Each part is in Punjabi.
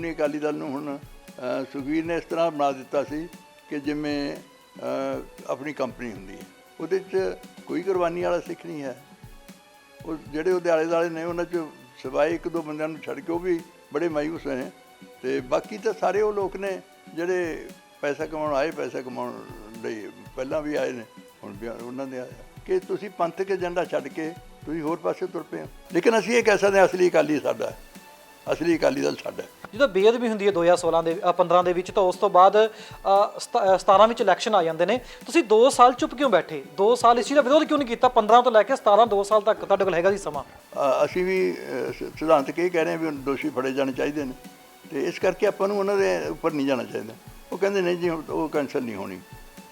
ਸ਼੍ਰੋਮਣੀ ਅਕਾਲੀ ਦਲ ਨੂੰ ਹੁਣ ਅ, ਸੁਖਬੀਰ ਨੇ ਇਸ ਤਰ੍ਹਾਂ ਬਣਾ ਦਿੱਤਾ ਸੀ ਕਿ ਜਿਵੇਂ ਆਪਣੀ ਕੰਪਨੀ ਹੁੰਦੀ ਹੈ। ਉਹਦੇ 'ਚ ਕੋਈ ਕੁਰਬਾਨੀ ਵਾਲਾ ਸਿੱਖ ਨਹੀਂ ਹੈ। ਉਹ ਜਿਹੜੇ ਉਹਦੇ ਆਲੇ ਦੁਆਲੇ ਨੇ ਉਹਨਾਂ 'ਚ ਸਿਵਾਏ ਇੱਕ ਦੋ ਬੰਦਿਆਂ ਨੂੰ ਛੱਡ ਕੇ ਉਹ ਵੀ ਬੜੇ ਮਾਯੂਸ ਨੇ। ਤੇ ਬਾਕੀ ਤਾਂ ਸਾਰੇ ਉਹ ਲੋਕ ਨੇ ਜਿਹੜੇ ਪੈਸਾ ਕਮਾਉਣ ਆਏ ਪੈਸਾ ਕਮਾਉਣ ਲਈ ਪਹਿਲਾਂ ਵੀ ਆਏ ਨੇ ਹੁਣ ਵੀ ਉਹਨਾਂ ਦੇ ਆਇਆ ਕਿ ਤੁਸੀਂ ਪੰਥਕ ਏਜੰਡਾ ਛੱਡ ਕੇ ਤੁਸੀਂ ਹੋਰ ਪਾਸੇ ਤੁਰ ਪਏ ਹੋ। ਲੇਕਿਨ ਅਸੀਂ ਇਹ ਕਹਿ ਸਕਦੇ ਹਾਂ ਅਸਲੀ ਅਕਾਲੀ ਸਾਡਾ ਅਸਲੀ ਅਕਾਲੀ ਦਲ ਸਾਡਾ ਜਦੋਂ ਬੇਅਦਬੀ ਹੁੰਦੀ ਹੈ 2016 ਦੇ ਅ, 15 ਦੇ ਵਿੱਚ ਤਾਂ ਉਸ ਤੋਂ ਬਾਅਦ ਅ, ਸਤ- ਅ, 17 ਵਿੱਚ ਇਲੈਕਸ਼ਨ ਆ ਜਾਂਦੇ ਨੇ। ਤੁਸੀਂ 2 ਸਾਲ ਚੁੱਪ ਕਿਉਂ ਬੈਠੇ? 2 ਸਾਲ ਇਸ ਚੀਜ਼ ਦਾ ਵਿਰੋਧ ਕਿਉਂ ਨਹੀਂ ਕੀਤਾ? 15 ਤੋਂ ਲੈ ਕੇ 17 2 ਸਾਲ ਤੱਕ ਤੁਹਾਡੇ ਕੋਲ ਹੈਗਾ ਸੀ ਸਮਾਂ? ਅਸੀਂ ਵੀ ਅ, ਸ- ਸਿਧਾਂਤਕ ਇਹ ਕਹਿ ਰਹੇ ਹਾਂ ਵੀ ਦੋਸ਼ੀ ਫੜੇ ਜਾਣੇ ਚਾਹੀਦੇ ਨੇ। ਤੇ ਇਸ ਕਰਕੇ ਆਪਾਂ ਨੂੰ ਉਹਨਾਂ ਦੇ ਉੱਪਰ ਨਹੀਂ ਜਾਣਾ ਚਾਹੀਦਾ। ਉਹ ਕਹਿੰਦੇ ਨਹੀਂ ਜੀ ਉਹ ਕੈਂਸਲ ਨਹੀਂ ਹੋਣੀ।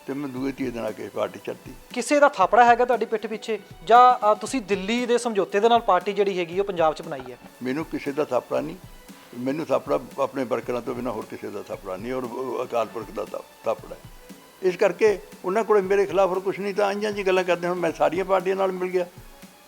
ਤੇ ਮੈਂ ਦੂਏ ਤੀਏ ਦਿਨ ਆ ਕੇ ਪਾਰਟੀ ਛੱਡਤੀ। ਕਿਸੇ ਦਾ ਥਾਪੜਾ ਹੈਗਾ ਤੁਹਾਡੀ ਪਿੱਠ ਪਿੱਛੇ? ਜਾਂ ਤੁਸੀਂ ਦਿੱਲੀ ਦੇ ਸਮਝੌਤੇ ਦੇ ਨਾਲ ਪਾਰਟੀ ਜਿਹੜੀ ਹੈਗੀ ਉਹ ਪੰਜਾਬ 'ਚ ਬਣਾਈ ਹੈ? ਮੈਨੂੰ ਕਿਸੇ ਦਾ ਥਾਪੜਾ ਨਹੀਂ। ਮੈਨੂੰ ਥਾਪੜਾ ਆਪਣੇ ਵਰਕਰਾਂ ਤੋਂ ਬਿਨਾਂ ਹੋਰ ਕਿਸੇ ਦਾ ਥਾਪੜਾ ਨਹੀਂ ਔਰ ਅਕਾਲ ਪੁਰਖ ਦਾ ਥਾਪੜਾ। ਇਸ ਕਰਕੇ ਉਹਨਾਂ ਕੋਲੇ ਮੇਰੇ ਖਿਲਾਫ ਹੋਰ ਕੁਝ ਨਹੀਂ ਤਾਂ ਆਈਆਂ ਜੀ ਗੱਲਾਂ ਕਰਦੇ ਹੁਣ ਮੈਂ ਸਾਰੀਆਂ ਪਾਰਟੀਆਂ ਨਾਲ ਮਿਲ ਗਿਆ।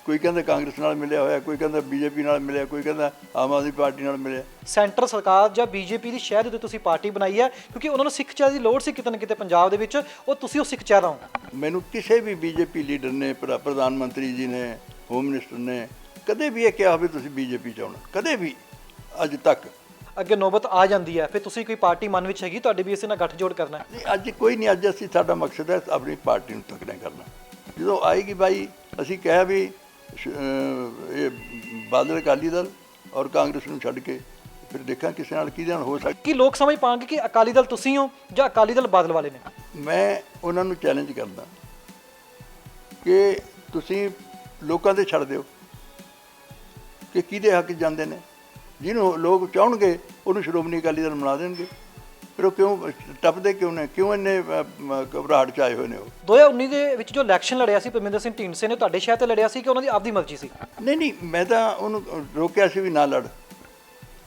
ਕੋਈ ਕਹਿੰਦਾ ਕਾਂਗਰਸ ਨਾਲ ਮਿਲਿਆ ਹੋਇਆ ਕੋਈ ਕਹਿੰਦਾ ਬੀਜੇਪੀ ਨਾਲ ਮਿਲਿਆ ਕੋਈ ਕਹਿੰਦਾ ਆਮ ਆਦਮੀ ਪਾਰਟੀ ਨਾਲ ਮਿਲਿਆ। ਸੈਂਟਰ ਸਰਕਾਰ ਜਾਂ ਬੀਜੇਪੀ ਦੀ ਸ਼ਹਿਦ ਉੱਤੇ ਤੁਸੀਂ ਪਾਰਟੀ ਬਣਾਈ ਹੈ ਕਿਉਂਕਿ ਉਹਨਾਂ ਨੂੰ ਸਿੱਖ ਚਿਹਰੇ ਦੀ ਲੋੜ ਸੀ ਕਿਤੇ ਨਾ ਕਿਤੇ ਪੰਜਾਬ ਦੇ ਵਿੱਚ ਉਹ ਤੁਸੀਂ ਉਹ ਸਿੱਖ ਚਿਹਰਾ ਹੋ ਮੈਨੂੰ ਕਿਸੇ ਵੀ ਬੀਜੇਪੀ ਲੀਡਰ ਨੇ ਪ੍ਰ- ਪ੍ਰਧਾਨ ਮੰਤਰੀ ਜੀ ਨੇ ਹੋਮ ਮਿਨਿਸਟਰ ਨੇ ਕਦੇ ਵੀ ਇਹ ਕਿਹਾ ਹੋਵੇ ਤੁਸੀਂ ਬੀਜੇਪੀ ਚ ਆਉਣਾ ਕਦੇ ਵੀ। ਅੱਜ ਤੱਕ। ਅੱਗੇ ਨੌਬਤ ਆ ਜਾਂਦੀ ਹੈ। ਫਿਰ ਤੁਸੀਂ ਕੋਈ ਪਾਰਟੀ ਮਨ ਵਿੱਚ ਹੈਗੀ? ਤੁਹਾਡੇ ਵੀ ਇਸੇ ਨਾਲ ਗੱਠਜੋੜ ਕਰਨਾ ਹੈ। ਨਹੀਂ ਅੱਜ ਕੋਈ ਨਹੀਂ। ਅੱਜ ਅਸੀਂ ਸਾਡਾ ਮਕਸਦ ਹੈ ਆਪਣੀ ਪਾਰਟੀ ਨੂੰ ਤਕੜਾ ਕਰਨਾ। ਜਦੋਂ ਆਏਗੀ ਬਾਈ ਅਸੀਂ ਕਿਹਾ ਵੀ ਇਹ ਬਾਦਲ ਅਕਾਲੀ ਦਲ ਔਰ ਕਾਂਗਰਸ ਨੂੰ ਛੱਡ ਕੇ ਫਿਰ ਦੇਖਾਂ ਕਿਸੇ ਨਾਲ ਕਿਹਦੇ ਨਾਲ ਹੋ ਸਕਦਾ। ਕੀ ਲੋਕ ਸਮਝ ਪਾਣਗੇ ਕਿ ਅਕਾਲੀ ਦਲ ਤੁਸੀਂ ਹੋ ਜਾਂ ਅਕਾਲੀ ਦਲ ਬਾਦਲ ਵਾਲੇ ਨੇ? ਮੈਂ ਉਹਨਾਂ ਨੂੰ ਚੈਲੰਜ ਕਰਦਾ ਕਿ ਤੁਸੀਂ ਲੋਕਾਂ ਤੇ ਛੱਡ ਦਿਓ। ਕਿ ਕਿਹਦੇ ਹੱਕ ਜਾਂਦੇ ਨੇ? ਜਿਹਨੂੰ ਲੋਕ ਚਾਹਣਗੇ ਉਹਨੂੰ ਸ਼੍ਰੋਮਣੀ ਅਕਾਲੀ ਦਲ ਬਣਾ ਦੇਣਗੇ। ਫਿਰ ਉਹ ਕਿਉਂ ਟੱਪਦੇ ਕਿਉਂ ਨੇ ਕਿਉਂ ਇੰਨੇ ਘਬਰਾਹਟ ਚ ਆਏ ਹੋਏ ਨੇ ਉਹ? 2019 ਦੇ ਵਿੱਚ ਜੋ ਇਲੈਕਸ਼ਨ ਲੜਿਆ ਸੀ ਪਰਮਿੰਦਰ ਸਿੰਘ ਢੀਂਡਸੇ ਨੇ ਤੁਹਾਡੇ ਸ਼ਹਿਰ ਤੇ ਲੜਿਆ ਸੀ ਕਿ ਉਹਨਾਂ ਦੀ ਆਪਦੀ ਮਰਜ਼ੀ ਸੀ? ਨਹੀਂ ਨਹੀਂ ਮੈਂ ਤਾਂ ਉਹਨੂੰ ਰੋਕਿਆ ਸੀ ਵੀ ਨਾ ਲੜ।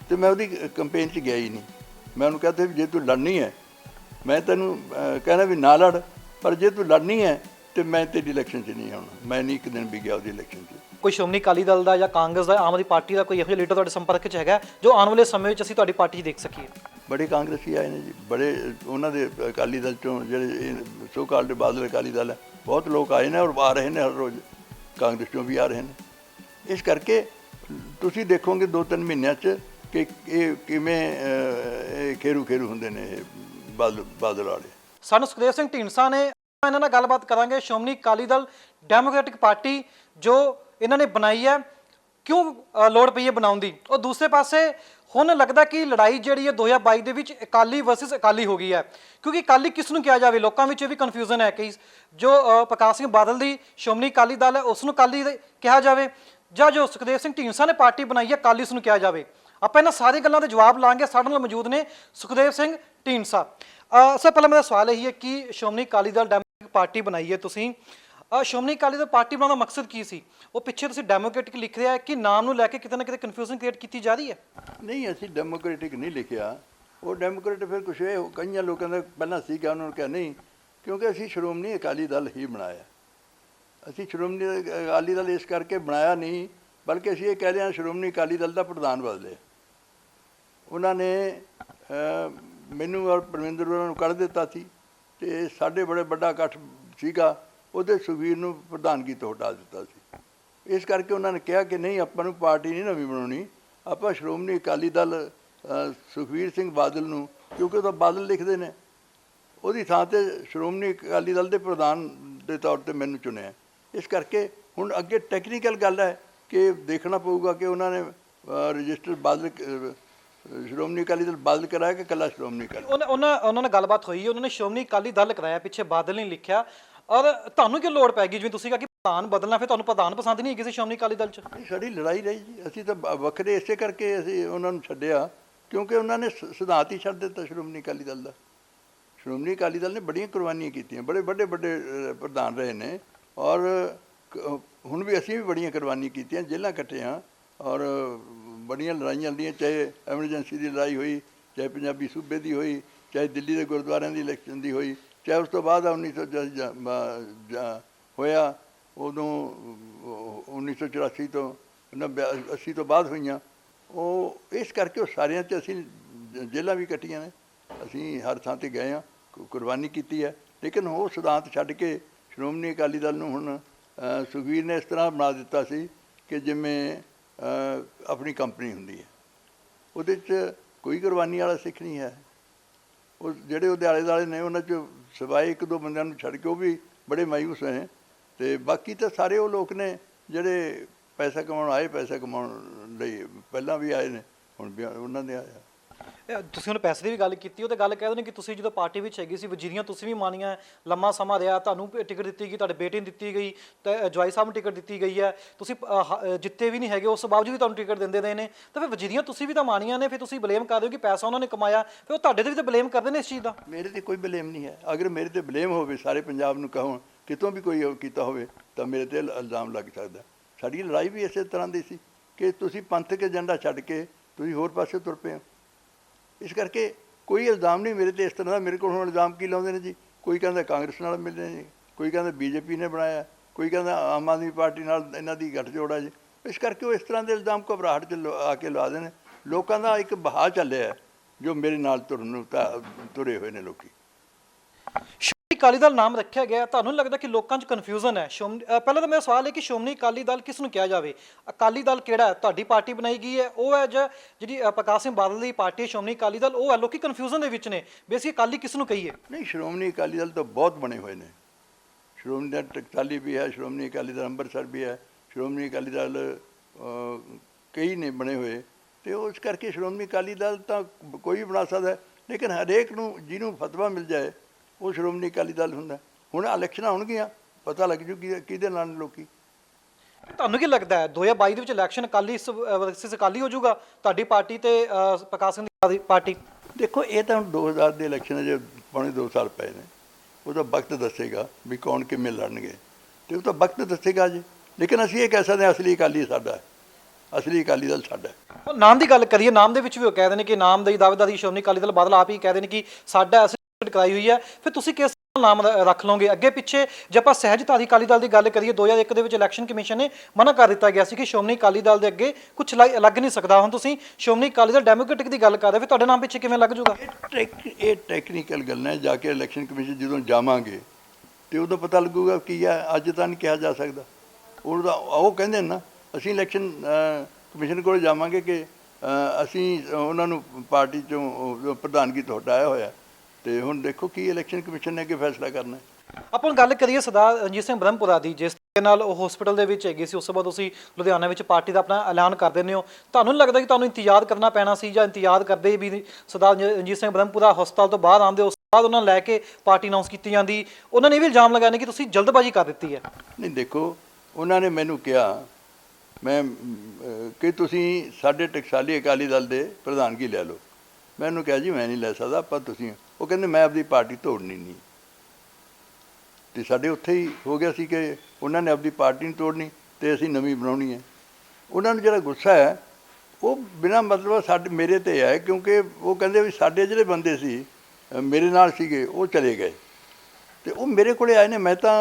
ਤੇ ਮੈਂ ਉਹਦੀ ਕੰਪੇਨ 'ਚ ਗਿਆ ਹੀ ਨਹੀਂ। ਮੈਂ ਉਹਨੂੰ ਕਹਿੰਦਾ ਵੀ ਜੇ ਤੂੰ ਲੜਨੀ ਹੈ ਮੈਂ ਤੈਨੂੰ ਕਹਿਣਾ ਵੀ ਨਾ ਲੜ ਪਰ ਜੇ ਤੂੰ ਲੜਨੀ ਹੈ ਤੇ ਮੈਂ ਤੇਰੀ ਇਲੈਕਸ਼ਨ 'ਚ ਨਹੀਂ ਆਉਣਾ। ਮੈਂ ਨਹੀਂ ਇੱਕ ਦਿਨ ਵੀ ਗਿਆ ਉਹਦੀ ਇਲੈਕਸ਼ਨ 'ਚ। ਕੋਈ ਸ਼੍ਰੋਮਣੀ ਅਕਾਲੀ ਦਲ ਦਾ ਜਾਂ ਕਾਂਗਰਸ ਦਾ ਆਮ ਆਦਮੀ ਪਾਰਟੀ ਦਾ ਕੋਈ ਇਹੋ ਜਿਹਾ ਲੀਡਰ ਤੁਹਾਡੇ ਸੰਪਰਕ 'ਚ ਹੈਗਾ ਜੋ ਆਉਣ ਵਾਲੇ ਸਮੇਂ ਵਿੱਚ ਅਸੀਂ ਤੁਹਾਡੀ ਪਾਰਟੀ 'ਚ ਦੇਖ ਸਕੀਏ? ਬੜੇ ਕਾਂਗਰਸੀ ਆਏ ਨੇ ਜੀ ਬੜੇ ਉਹਨਾਂ ਦੇ ਅਕਾਲੀ ਦਲ ਚੋਂ ਜਿਹੜੇ ਸੋ ਕਾਲਡ ਬਾਦਲ ਅਕਾਲੀ ਦਲ ਹੈ ਬਹੁਤ ਲੋਕ ਆਏ ਨੇ ਔਰ ਆ ਰਹੇ ਨੇ ਹਰ ਰੋਜ਼ ਕਾਂਗਰਸ ਚੋਂ ਵੀ ਆ ਰਹੇ ਨੇ। ਇਸ ਕਰਕੇ ਤੁਸੀਂ ਦੇਖੋਗੇ ਦੋ ਤਿੰਨ ਮਹੀਨਿਆਂ 'ਚ ਕਿ ਇਹ ਕਿਵੇਂ ਇਹ ਖੇਰੂ ਖੇਰੂ ਹੁੰਦੇ ਨੇ ਇਹ ਬਾਦਲ ਬਾਦਲ ਵਾਲੇ। ਸਾਨੂੰ ਸੁਖਦੇਵ ਸਿੰਘ ਢੀਂਡਸਾ ਨੇ ਇਹਨਾਂ ਨਾਲ ਗੱਲਬਾਤ ਕਰਾਂਗੇ ਸ਼੍ਰੋਮਣੀ ਅਕਾਲੀ ਦਲ ਡੈਮੋਕ੍ਰੈਟਿਕ ਪਾਰਟੀ ਜੋ ਇਹਨਾਂ ਨੇ ਬਣਾਈ ਹੈ। ਕਿਉਂ ਲੋੜ ਪਈ ਹੈ ਬਣਾਉਣ ਦੀ? ਉਹ ਦੂਸਰੇ ਪਾਸੇ ਹੁਣ ਲੱਗਦਾ ਕਿ ਲੜਾਈ ਜਿਹੜੀ ਹੈ 2022 ਦੇ ਵਿੱਚ ਅਕਾਲੀ ਵਰਸਸ ਅਕਾਲੀ ਹੋ ਗਈ ਹੈ। ਕਿਉਂਕਿ ਅਕਾਲੀ ਕਿਸ ਨੂੰ ਕਿਹਾ ਜਾਵੇ? ਲੋਕਾਂ ਵਿੱਚ ਇਹ ਵੀ ਕਨਫਿਊਜ਼ਨ ਹੈ ਕਿ ਜੋ ਪ੍ਰਕਾਸ਼ ਸਿੰਘ ਬਾਦਲ ਦੀ ਸ਼੍ਰੋਮਣੀ ਅਕਾਲੀ ਦਲ ਹੈ, ਉਸ ਨੂੰ ਅਕਾਲੀ ਕਿਹਾ ਜਾਵੇ? ਜਾਂ ਜੋ ਸੁਖਦੇਵ ਸਿੰਘ ਢੀਂਡਸਾ ਨੇ ਪਾਰਟੀ ਬਣਾਈ ਹੈ, ਅਕਾਲੀ ਉਸ ਨੂੰ ਕਿਹਾ ਜਾਵੇ? ਆਪਾਂ ਇਹਨਾਂ ਸਾਰੀ ਗੱਲਾਂ ਦੇ ਜਵਾਬ ਲਾਂਗੇ। ਸਾਡੇ ਨਾਲ ਮੌਜੂਦ ਨੇ ਸੁਖਦੇਵ ਸਿੰਘ ਢੀਂਡਸਾ। ਸਭ ਪਹਿਲਾਂ ਮੇਰਾ ਸਵਾਲ ਇਹੀ ਹੈ ਕਿ ਸ਼੍ਰੋਮਣੀ ਅਕਾਲੀ ਦਲ ਡੈਮੋਕ੍ਰੈਟਿਕ ਪਾਰਟੀ ਬਣਾਈ ਹੈ ਤੁਸੀਂ। ਅ, ਸ਼੍ਰੋਮਣੀ ਅਕਾਲੀ ਦਲ ਪਾਰਟੀ ਬਣਾਉਣ ਦਾ ਮਕਸਦ ਕੀ ਸੀ? ਉਹ ਪਿੱਛੇ ਤੁਸੀਂ ਡੈਮੋਕ੍ਰੈਟਿਕ ਲਿਖ ਰਿਹਾ ਹੈ ਕਿ ਨਾਮ ਨੂੰ ਲੈ ਕੇ ਕਿਤੇ ਨਾ ਕਿਤੇ ਕਨਫਿਊਜ਼ਨ ਕ੍ਰੀਏਟ ਕੀਤੀ ਜਾ ਰਹੀ ਹੈ? ਨਹੀਂ ਅਸੀਂ ਡੈਮੋਕ੍ਰੈਟਿਕ ਨਹੀਂ ਲਿਖਿਆ। ਉਹ ਡੈਮੋਕ੍ਰੇਟ ਫਿਰ ਕੁਛ ਇਹ ਕਈਆਂ ਲੋਕਾਂ ਦਾ ਪਹਿਲਾਂ ਸੀਗਾ ਉਹਨਾਂ ਨੂੰ ਕਿਹਾ ਨਹੀਂ ਕਿਉਂਕਿ ਅਸੀਂ ਸ਼੍ਰੋਮਣੀ ਅਕਾਲੀ ਦਲ ਹੀ ਬਣਾਇਆ। ਅਸੀਂ ਸ਼੍ਰੋਮਣੀ ਅਕਾਲੀ ਦਲ ਇਸ ਕਰਕੇ ਬਣਾਇਆ ਨਹੀਂ ਬਲਕਿ ਅਸੀਂ ਇਹ ਕਹਿ ਰਹੇ ਹਾਂ ਸ਼੍ਰੋਮਣੀ ਅਕਾਲੀ ਦਲ ਦਾ ਪ੍ਰਧਾਨ ਬਦਲੇ। ਉਹਨਾਂ ਨੇ ਅਹ, ਮੈਨੂੰ ਔਰ ਪਰਮਿੰਦਰ ਹੋਰਾਂ ਨੂੰ ਕੱਢ ਦਿੱਤਾ ਸੀ ਤੇ ਸਾਡੇ ਬੜੇ ਵੱਡਾ ਇਕੱਠ ਸੀਗਾ। ਉਹਦੇ ਸੁਖਬੀਰ ਨੂੰ ਪ੍ਰਧਾਨਗੀ ਤੋਂ ਹਟਾ ਦਿੱਤਾ ਸੀ। ਇਸ ਕਰਕੇ ਉਹਨਾਂ ਨੇ ਕਿਹਾ ਕਿ ਨਹੀਂ ਆਪਾਂ ਨੂੰ ਪਾਰਟੀ ਨਹੀਂ ਨਵੀਂ ਬਣਾਉਣੀ। ਆਪਾਂ ਸ਼੍ਰੋਮਣੀ ਅਕਾਲੀ ਦਲ ਅਹ, ਸੁਖਬੀਰ ਸਿੰਘ ਬਾਦਲ ਨੂੰ ਕਿਉਂਕਿ ਉਹ ਤਾਂ ਬਾਦਲ ਲਿਖਦੇ ਨੇ। ਉਹਦੀ ਥਾਂ ਤੇ ਸ਼੍ਰੋਮਣੀ ਅਕਾਲੀ ਦਲ ਦੇ ਪ੍ਰਧਾਨ ਦੇ ਤੌਰ ਤੇ ਮੈਨੂੰ ਚੁਣਿਆ। ਇਸ ਕਰਕੇ ਹੁਣ ਅੱਗੇ ਟੈਕਨੀਕਲ ਗੱਲ ਹੈ ਕਿ ਦੇਖਣਾ ਪਊਗਾ ਕਿ ਉਹਨਾਂ ਨੇ ਰਜਿਸਟਰ ਬਾਦਲ ਸ਼੍ਰੋਮਣੀ ਅਕਾਲੀ ਦਲ ਬਾਦਲ ਕਰਾਇਆ ਕਿ ਕੱਲਾ ਸ਼੍ਰੋਮਣੀ ਅਕਾਲੀ ਉਹਨਾਂ ਉਹਨਾਂ ਉਹਨਾਂ ਨਾਲ ਗੱਲਬਾਤ ਹੋਈ ਉਹਨਾਂ ਨੇ ਸ਼੍ਰੋਮਣੀ ਅਕਾਲੀ ਦਲ ਕਰਾਇਆ ਪਿੱਛੇ ਬਾਦਲ ਨਹੀਂ ਲਿਖਿਆ। ਔਰ ਤੁਹਾਨੂੰ ਕਿਉਂ ਲੋੜ ਪੈ ਗਈ ਜਿਵੇਂ ਤੁਸੀਂ ਕਿਹਾ ਕਿ ਪ੍ਰਧਾਨ ਬਦਲਣਾ ਫਿਰ ਤੁਹਾਨੂੰ ਪ੍ਰਧਾਨ ਪਸੰਦ ਨਹੀਂ ਕਿਸੇ ਸ਼੍ਰੋਮਣੀ ਅਕਾਲੀ ਦਲ 'ਚ? ਨਹੀਂ ਸਾਡੀ ਲੜਾਈ ਰਹੀ ਜੀ। ਅਸੀਂ ਤਾਂ ਬ- ਵੱਖਰੇ ਇਸੇ ਕਰਕੇ ਅਸੀਂ ਉਹਨਾਂ ਨੂੰ ਛੱਡਿਆ ਕਿਉਂਕਿ ਉਹਨਾਂ ਨੇ ਸ- ਸਿਧਾਂਤ ਹੀ ਛੱਡ ਦਿੱਤਾ ਸ਼੍ਰੋਮਣੀ ਅਕਾਲੀ ਦਲ ਦਾ। ਸ਼੍ਰੋਮਣੀ ਅਕਾਲੀ ਦਲ ਨੇ ਬੜੀਆਂ ਕੁਰਬਾਨੀਆਂ ਕੀਤੀਆਂ ਬੜੇ ਵੱਡੇ ਵੱਡੇ ਅਹ, ਪ੍ਰਧਾਨ ਰਹੇ ਨੇ। ਔਰ ਕ- ਹੁਣ ਵੀ ਅਸੀਂ ਵੀ ਬੜੀਆਂ ਕੁਰਬਾਨੀਆਂ ਕੀਤੀਆਂ ਜੇਲ੍ਹਾਂ ਕੱਟੇ ਹਾਂ ਔਰ ਬੜੀਆਂ ਲੜਾਈਆਂ ਲੜੀਆਂ ਚਾਹੇ ਐਮਰਜੈਂਸੀ ਦੀ ਲੜਾਈ ਹੋਈ ਚਾਹੇ ਪੰਜਾਬੀ ਸੂਬੇ ਦੀ ਹੋਈ ਚਾਹੇ ਦਿੱਲੀ ਦੇ ਗੁਰਦੁਆਰਿਆਂ ਦੀ ਇਲੈਕਸ਼ਨ ਦੀ ਹੋਈ ਚਾਹੇ ਉਸ ਤੋਂ ਬਾਅਦ 1900 ਹੋਇਆ ਉਦੋਂ ਅਹ, 1984 ਤੋਂ 90 80 ਤੋਂ ਬਾਅਦ ਹੋਈਆਂ ਉਹ ਇਸ ਕਰਕੇ ਉਹ ਸਾਰਿਆਂ 'ਚ ਅਸੀਂ ਜ- ਜੇਲ੍ਹਾਂ ਵੀ ਕੱਟੀਆਂ ਨੇ। ਅਸੀਂ ਹਰ ਥਾਂ ਤੇ ਗਏ ਆ ਕੁਰਬਾਨੀ ਕੀਤੀ ਹੈ। ਲੇਕਿਨ ਉਹ ਸਿਧਾਂਤ ਛੱਡ ਕੇ ਸ਼੍ਰੋਮਣੀ ਅਕਾਲੀ ਦਲ ਨੂੰ ਹੁਣ ਅ, ਸੁਖਬੀਰ ਨੇ ਇਸ ਤਰ੍ਹਾਂ ਬਣਾ ਦਿੱਤਾ ਸੀ ਕਿ ਜਿਵੇਂ ਆਪਣੀ ਕੰਪਨੀ ਹੁੰਦੀ ਹੈ। ਉਹਦੇ 'ਚ ਕੋਈ ਕੁਰਬਾਨੀ ਵਾਲਾ ਸਿੱਖ ਨਹੀਂ ਹੈ। ਉਹ ਜਿਹੜੇ ਉਹਦੇ ਆਲੇ ਦੁਆਲੇ ਨੇ ਉਹਨਾਂ 'ਚ ਸਿਵਾਏ ਇੱਕ ਦੋ ਬੰਦਿਆਂ ਨੂੰ ਛੱਡ ਕੇ ਉਹ ਵੀ ਬੜੇ ਮਾਯੂਸ ਹੋਏ ਤੇ ਬਾਕੀ ਤਾਂ ਸਾਰੇ ਉਹ ਲੋਕ ਨੇ ਜਿਹੜੇ ਪੈਸਾ ਕਮਾਉਣ ਆਏ, ਪੈਸਾ ਕਮਾਉਣ ਲਈ ਪਹਿਲਾਂ ਵੀ ਆਏ ਨੇ, ਹੁਣ ਵੀ ਉਹਨਾਂ ਨੇ ਆਇਆ ਤੁਸੀਂ ਹੁਣ ਪੈਸੇ ਦੀ ਵੀ ਗੱਲ ਕੀਤੀ, ਉਹ ਤੇ ਗੱਲ ਕਹਿ ਨੇ ਕਿ ਤੁਸੀਂ ਜਦੋਂ ਪਾਰਟੀ ਵਿੱਚ ਹੈਗੀ ਸੀ ਵਜ਼ੀਰੀਆਂ ਤੁਸੀਂ ਵੀ ਮਾਨੀਆਂ ਲੰਮਾ ਸਮਾਂ ਰਿਹਾ, ਤੁਹਾਨੂੰ ਟਿਕਟ ਦਿੱਤੀ ਗਈ, ਤੁਹਾਡੇ ਬੇਟੇ ਨੂੰ ਦਿੱਤੀ ਗਈ, ਤੇ ਜਵਾਈ ਸਾਹਿਬ ਨੂੰ ਟਿਕਟ ਦਿੱਤੀ ਗਈ ਹੈ, ਤੁਸੀਂ ਜਿੱਤੇ ਵੀ ਨਹੀਂ ਹੈਗੇ, ਉਸ ਬਾਵਜੂਦ ਵੀ ਤੁਹਾਨੂੰ ਟਿਕਟ ਦਿੰਦੇ ਰਹੇ ਨੇ, ਤਾਂ ਫਿਰ ਵਜ਼ੀਰੀਆਂ ਤੁਸੀਂ ਵੀ ਤਾਂ ਮਾਨੀਆਂ ਨੇ, ਫਿਰ ਤੁਸੀਂ ਬਲੇਮ ਕਰ ਰਹੇ ਹੋ ਕਿ ਪੈਸਾ ਉਹਨਾਂ ਨੇ ਕਮਾਇਆ, ਫਿਰ ਉਹ ਤੁਹਾਡੇ ਤੇ ਵੀ ਤਾਂ ਬਲੇਮ ਕਰਦੇ ਨੇ ਇਸ ਚੀਜ਼ ਦਾ। ਮੇਰੇ ਤੇ ਕੋਈ ਬਲੇਮ ਨਹੀਂ ਹੈ। ਅਗਰ ਮੇਰੇ ਤੇ ਬਲੇਮ ਹੋਵੇ, ਸਾਰੇ ਪੰਜਾਬ ਨੂੰ ਕਹੋ, ਕਿਤੋਂ ਵੀ ਕੋਈ ਉਹ ਕੀਤਾ ਹੋਵੇ, ਤਾਂ ਮੇਰੇ ਤੇ ਇਲਜ਼ਾਮ ਲੱਗ ਸਕਦਾ ਸਾਡੀ ਲੜਾਈ ਵੀ ਇਸੇ ਤਰ੍ਹਾਂ ਦੀ ਸੀ ਕਿ ਤੁਸੀਂ ਪੰਥਕ ਏਜੰਡਾ ਛੱਡ ਕੇ ਤੁਸੀਂ ਹੋਰ ਪਾਸੇ ਤੁਰ ਪਏ ਹੋ। ਇਸ ਕਰਕੇ ਕੋਈ ਇਲਜ਼ਾਮ ਨਹੀਂ ਮੇਰੇ ਤੇ ਇਸ ਤਰ੍ਹਾਂ ਦਾ, ਮੇਰੇ ਕੋਲ ਹੁਣ ਇਲਜ਼ਾਮ ਕੀ ਲਾਉਂਦੇ ਨੇ ਜੀ? ਕੋਈ ਕਹਿੰਦਾ ਕਾਂਗਰਸ ਨਾਲ ਮਿਲਦੇ ਨੇ ਜੀ, ਕੋਈ ਕਹਿੰਦਾ ਬੀਜੇਪੀ ਨੇ ਬਣਾਇਆ, ਕੋਈ ਕਹਿੰਦਾ ਆਮ ਆਦਮੀ ਪਾਰਟੀ ਨਾਲ ਇਹਨਾਂ ਦੀ ਗੱਠਜੋੜ ਹੈ ਜੀ। ਇਸ ਕਰਕੇ ਉਹ ਇਸ ਤਰ੍ਹਾਂ ਦੇ ਇਲਜ਼ਾਮ ਘਬਰਾਹਟ ਚ ਲ- ਆ ਕੇ ਲਾ ਦੇਣ। ਲੋਕਾਂ ਦਾ ਇੱਕ ਬਹਾਅ ਚੱਲਿਆ ਜੋ ਮੇਰੇ ਨਾਲ ਤੁਰਨ ਨੂੰ ਤਾਂ, ਤੁਰੇ ਹੋਏ ਨੇ ਲੋਕੀ। ਅਕਾਲੀ ਦਲ ਨਾਮ ਰੱਖਿਆ ਗਿਆ। ਤੁਹਾਨੂੰ ਨਹੀਂ ਲੱਗਦਾ ਕਿ ਲੋਕਾਂ 'ਚ ਕਨਫਿਊਜ਼ਨ ਹੈ? ਸ਼੍ਰੋਮਣੀ ਪਹਿਲਾਂ ਤਾਂ ਮੇਰਾ ਸਵਾਲ ਹੈ ਕਿ ਸ਼੍ਰੋਮਣੀ ਅਕਾਲੀ ਦਲ ਕਿਸ ਨੂੰ ਕਿਹਾ ਜਾਵੇ? ਅਕਾਲੀ ਦਲ ਕਿਹੜਾ ਹੈ? ਤੁਹਾਡੀ ਪਾਰਟੀ ਬਣਾਈ ਗਈ ਹੈ। ਉਹ ਹੈ ਜਾਂ, ਜਿਹੜੀ ਪ੍ਰਕਾਸ਼ ਸਿੰਘ ਬਾਦਲ ਦੀ ਪਾਰਟੀ ਹੈ ਸ਼੍ਰੋਮਣੀ ਅਕਾਲੀ ਦਲ। ਉਹ ਹੈ, ਲੋਕੀ ਕਨਫਿਊਜ਼ਨ ਦੇ ਵਿੱਚ ਨੇ। ਬੇਸਿਕ ਅਕਾਲੀ ਕਿਸ ਨੂੰ ਕਹੀਏ? ਨਹੀਂ, ਸ਼੍ਰੋਮਣੀ ਅਕਾਲੀ ਦਲ ਤਾਂ ਬਹੁਤ ਬਣੇ ਹੋਏ ਨੇ। ਸ਼੍ਰੋਮਣੀ ਦਲ ਟਕਸਾਲੀ ਵੀ ਹੈ, ਸ਼੍ਰੋਮਣੀ ਅਕਾਲੀ ਦਲ ਅੰਮ੍ਰਿਤਸਰ ਵੀ ਹੈ। ਸ਼੍ਰੋਮਣੀ ਅਕਾਲੀ ਦਲ ਕਈ ਨੇ ਬਣੇ ਹੋਏ। ਤੇ ਉਸ ਕਰਕੇ ਸ਼੍ਰੋਮਣੀ ਅਕਾਲੀ ਦਲ ਤਾਂ ਕੋਈ ਬਣਾ ਸਕਦਾ ਲੇਕਿਨ ਹਰੇਕ ਨੂੰ, ਜਿਹਨੂੰ ਫਤਵਾ ਮਿਲ ਜਾਏ ਉਹ ਸ਼੍ਰੋਮਣੀ ਅਕਾਲੀ ਦਲ ਹੁੰਦਾ। ਹੁਣ ਇਲੈਕਸ਼ਨਾਂ ਹੋਣਗੀਆਂ ਪਤਾ ਲੱਗ ਜੂ ਕਿ ਕਿਹਦੇ ਨਾਲ ਲੋਕੀ। ਤੁਹਾਨੂੰ ਕੀ ਲੱਗਦਾ ਹੈ? 2022 ਦੇ ਵਿੱਚ ਇਲੈਕਸ਼ਨ ਅਕਾਲੀ ਵਰਸਸ ਅਕਾਲੀ ਹੋ ਜਾਊਗਾ। ਤੁਹਾਡੀ ਪਾਰਟੀ ਤੇ ਪ੍ਰਕਾਸ਼ ਸਿੰਘ ਦੀ ਪਾਰਟੀ। ਦੇਖੋ ਇਹ ਤਾਂ ਹੁਣ 2000 ਦੇ ਇਲੈਕਸ਼ਨ ਅਜੇ ਪੌਣੇ 2 ਸਾਲ ਪਏ ਨੇ। ਉਹਦਾ ਵਕਤ ਦੱਸੇਗਾ ਵੀ ਕੌਣ ਕਿਵੇਂ ਲੜਨਗੇ। ਤੇ ਉਹ ਤਾਂ ਵਕਤ ਦੱਸੇਗਾ ਜੀ। ਲੇਕਿਨ ਅਸੀਂ ਇਹ ਕਹਿ ਸਕਦੇ ਹਾਂ ਅਸਲੀ ਅਕਾਲੀ ਸਾਡਾ ਹੈ। ਅਸਲੀ ਅਕਾਲੀ ਦਲ ਸਾਡਾ ਉਹ ਨਾਮ ਦੀ ਗੱਲ ਕਰੀਏ ਨਾਮ ਦੇ ਵਿੱਚ ਵੀ ਉਹ ਕਹਿ ਨੇ ਕਿ ਨਾਮ ਦੀ ਦਾਅਵੇਦਾਰੀ ਸ਼੍ਰੋਮਣੀ ਅਕਾਲੀ ਦਲ ਬਾਦਲ ਆਪ ਹੀ ਕਹਿ ਨੇ ਕਿ ਸਾਡਾ ਕਰਾਈ ਹੋਈ ਹੈ। ਫਿਰ ਤੁਸੀਂ ਕਿਸ ਨਾਮ ਰੱਖ ਲਓਗੇ? ਅੱਗੇ ਪਿੱਛੇ ਜੇ ਆਪਾਂ ਸਹਿਜਤਾ ਅਕਾਲੀ ਦਲ ਦੀ ਗੱਲ ਕਰੀਏ 2001 ਦੇ ਵਿੱਚ ਇਲੈਕਸ਼ਨ ਕਮਿਸ਼ਨ ਨੇ ਮਨਾ ਕਰ ਦਿੱਤਾ ਗਿਆ ਸੀ ਕਿ ਸ਼੍ਰੋਮਣੀ ਅਕਾਲੀ ਦਲ ਦੇ ਅੱਗੇ ਕੁਝ ਲੱਗ ਨਹੀਂ ਸਕਦਾ। ਹੁਣ ਤੁਸੀਂ ਸ਼੍ਰੋਮਣੀ ਅਕਾਲੀ ਦਲ ਡੈਮੋਕ੍ਰੈਟਿਕ ਦੀ ਗੱਲ ਕਰ ਰਹੇ ਫਿਰ ਤੁਹਾਡੇ ਨਾਮ ਪਿੱਛੇ ਕਿਵੇਂ ਲੱਗ ਜਾਊਗਾ ਇਹ ਟੈਕਨੀਕਲ ਗੱਲ ਹੈ ਜਾ ਕੇ ਇਲੈਕਸ਼ਨ ਕਮਿਸ਼ਨ ਜਦੋਂ ਜਾਵਾਂਗੇ ਤੇ ਉਦੋਂ ਪਤਾ ਲੱਗੂਗਾ ਕੀ ਹੈ ਅੱਜ ਤਾਂ ਨਹੀਂ ਕਿਹਾ ਜਾ ਸਕਦਾ। ਉਹਦਾ ਉਹ ਕਹਿੰਦੇ ਨਾ ਅਸੀਂ ਇਲੈਕਸ਼ਨ ਕਮਿਸ਼ਨ ਕੋਲ ਜਾਵਾਂਗੇ ਕਿ ਅਸੀਂ ਉਹਨਾਂ ਨੂੰ ਪਾਰਟੀ ਚੋਂ ਪ੍ਰਧਾਨਗੀ ਤੁਹਾਡਾ ਆਇਆ ਹੋਇਆ। ਤੇ ਹੁਣ ਦੇਖੋ ਕੀ ਇਲੈਕਸ਼ਨ ਕਮਿਸ਼ਨ ਨੇ ਅੱਗੇ ਫੈਸਲਾ ਕਰਨਾ ਹੈ। ਆਪਾਂ ਹੁਣ ਗੱਲ ਕਰੀਏ ਸਰਦਾਰ ਰਣਜੀਤ ਸਿੰਘ ਬ੍ਰਹਮਪੁਰਾ ਦੀ ਜਿਸ ਦੇ ਨਾਲ ਉਹ ਹਸਪੀਟਲ ਦੇ ਵਿੱਚ ਹੈਗੀ ਸੀ ਉਸ ਤੋਂ ਬਾਅਦ ਤੁਸੀਂ ਲੁਧਿਆਣਾ ਵਿੱਚ ਪਾਰਟੀ ਦਾ ਆਪਣਾ ਐਲਾਨ ਕਰ ਦਿੰਦੇ ਹੋ। ਤੁਹਾਨੂੰ ਨਹੀਂ ਲੱਗਦਾ ਕਿ ਤੁਹਾਨੂੰ ਇੰਤਜ਼ਾਰ ਕਰਨਾ ਪੈਣਾ ਸੀ ਜਾਂ ਇੰਤਜ਼ਾਰ ਕਰਦੇ ਵੀ ਸਰਦਾਰ ਰਣਜੀਤ ਸਿੰਘ ਬ੍ਰਹਮਪੁਰਾ ਹਸਪਤਾਲ ਤੋਂ ਬਾਹਰ ਆਉਂਦੇ ਉਸ ਤੋਂ ਬਾਅਦ ਉਹਨਾਂ ਨੂੰ ਲੈ ਕੇ ਪਾਰਟੀ ਅਨਾਉਂਸ ਕੀਤੀ ਜਾਂਦੀ। ਉਹਨਾਂ ਨੇ ਇਹ ਵੀ ਇਲਜ਼ਾਮ ਲਗਾਏ ਨੇ ਕਿ ਤੁਸੀਂ ਜਲਦਬਾਜ਼ੀ ਕਰ ਦਿੱਤੀ ਹੈ। ਨਹੀਂ ਦੇਖੋ ਉਹਨਾਂ ਨੇ ਮੈਨੂੰ ਕਿਹਾ ਮੈਂ ਕਿ ਤੁਸੀਂ ਸਾਡੇ ਟਕਸਾਲੀ ਅਕਾਲੀ ਦਲ ਦੇ ਪ੍ਰਧਾਨਗੀ ਲੈ ਲਓ। ਮੈਂ ਉਹਨੂੰ ਕਿਹਾ ਜੀ ਮੈਂ ਨਹੀਂ ਲੈ ਸਕਦਾ ਪਰ ਤੁਸੀਂ ਉਹ ਕਹਿੰਦੇ, ਮੈਂ ਆਪਣੀ ਪਾਰਟੀ ਤੋੜਨੀ ਨਹੀਂ। ਤੇ ਸਾਡੇ ਉੱਥੇ ਹੀ ਹੋ ਗਿਆ ਸੀ ਕਿ ਉਹਨਾਂ ਨੇ ਆਪਣੀ ਪਾਰਟੀ ਨਹੀਂ ਤੋੜਨੀ ਤੇ ਅਸੀਂ ਨਵੀਂ ਬਣਾਉਣੀ ਹੈ। ਉਹਨਾਂ ਨੂੰ ਜਿਹੜਾ ਗੁੱਸਾ ਹੈ, ਉਹ ਬਿਨਾਂ ਮਤਲਬ ਸਾਡੇ, ਮੇਰੇ ਤੇ ਹੈ, ਕਿਉਂਕਿ ਉਹ ਕਹਿੰਦੇ ਵੀ ਸਾਡੇ ਜਿਹੜੇ ਬੰਦੇ ਸੀ ਮੇਰੇ ਨਾਲ ਸੀਗੇ, ਉਹ ਚਲੇ ਗਏ। ਤੇ ਉਹ ਮੇਰੇ ਕੋਲੇ ਆਏ ਨੇ, ਮੈਂ ਤਾਂ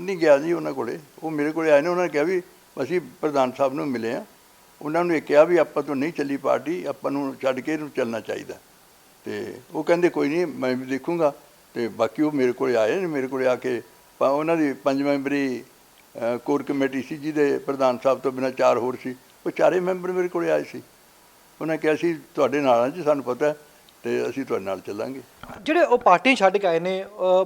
ਨਹੀਂ ਗਿਆ ਜੀ ਉਹਨਾਂ ਕੋਲੇ। ਉਹ ਮੇਰੇ ਕੋਲੇ ਆਏ ਨੇ, ਉਹਨਾਂ ਨੇ ਕਿਹਾ ਵੀ ਅਸੀਂ ਪ੍ਰਧਾਨ ਸਾਹਿਬ ਨੂੰ ਮਿਲੇ ਆ ਉਹਨਾਂ ਨੂੰ ਇਹ ਕਿਹਾ ਵੀ ਆਪਾਂ ਤੋਂ ਨਹੀਂ ਚੱਲੀ ਪਾਰਟੀ, ਆਪਾਂ ਨੂੰ ਛੱਡ ਕੇ ਇਹਨੂੰ ਚੱਲਣਾ ਚਾਹੀਦਾ। ਤੇ ਉਹ ਕਹਿੰਦੇ ਕੋਈ ਨਹੀਂ ਮੈਂ ਵੀ ਦੇਖੂੰਗਾ। ਤੇ ਬਾਕੀ ਉਹ ਮੇਰੇ ਕੋਲੇ ਆਏ ਨੇ ਮੇਰੇ ਕੋਲੇ ਆ ਕੇ ਉਹਨਾਂ ਦੀ ਪੰਜ ਮੈਂਬਰੀ ਕੋਰ ਕਮੇਟੀ ਸੀ ਜਿਹਦੇ ਪ੍ਰਧਾਨ ਸਾਹਿਬ ਤੋਂ ਬਿਨਾਂ ਚਾਰ ਹੋਰ ਸੀ। ਉਹ ਚਾਰੇ ਮੈਂਬਰ ਮੇਰੇ ਕੋਲੇ ਆਏ ਸੀ। ਉਹਨਾਂ ਕਿਹਾ ਸੀ ਤੁਹਾਡੇ ਨਾਲ ਆ ਜੀ ਸਾਨੂੰ ਪਤਾ ਤੇ ਅਸੀਂ ਤੁਹਾਡੇ ਨਾਲ ਚੱਲਾਂਗੇ। ਜਿਹੜੇ ਉਹ ਪਾਰਟੀ ਛੱਡ ਕੇ ਆਏ ਨੇ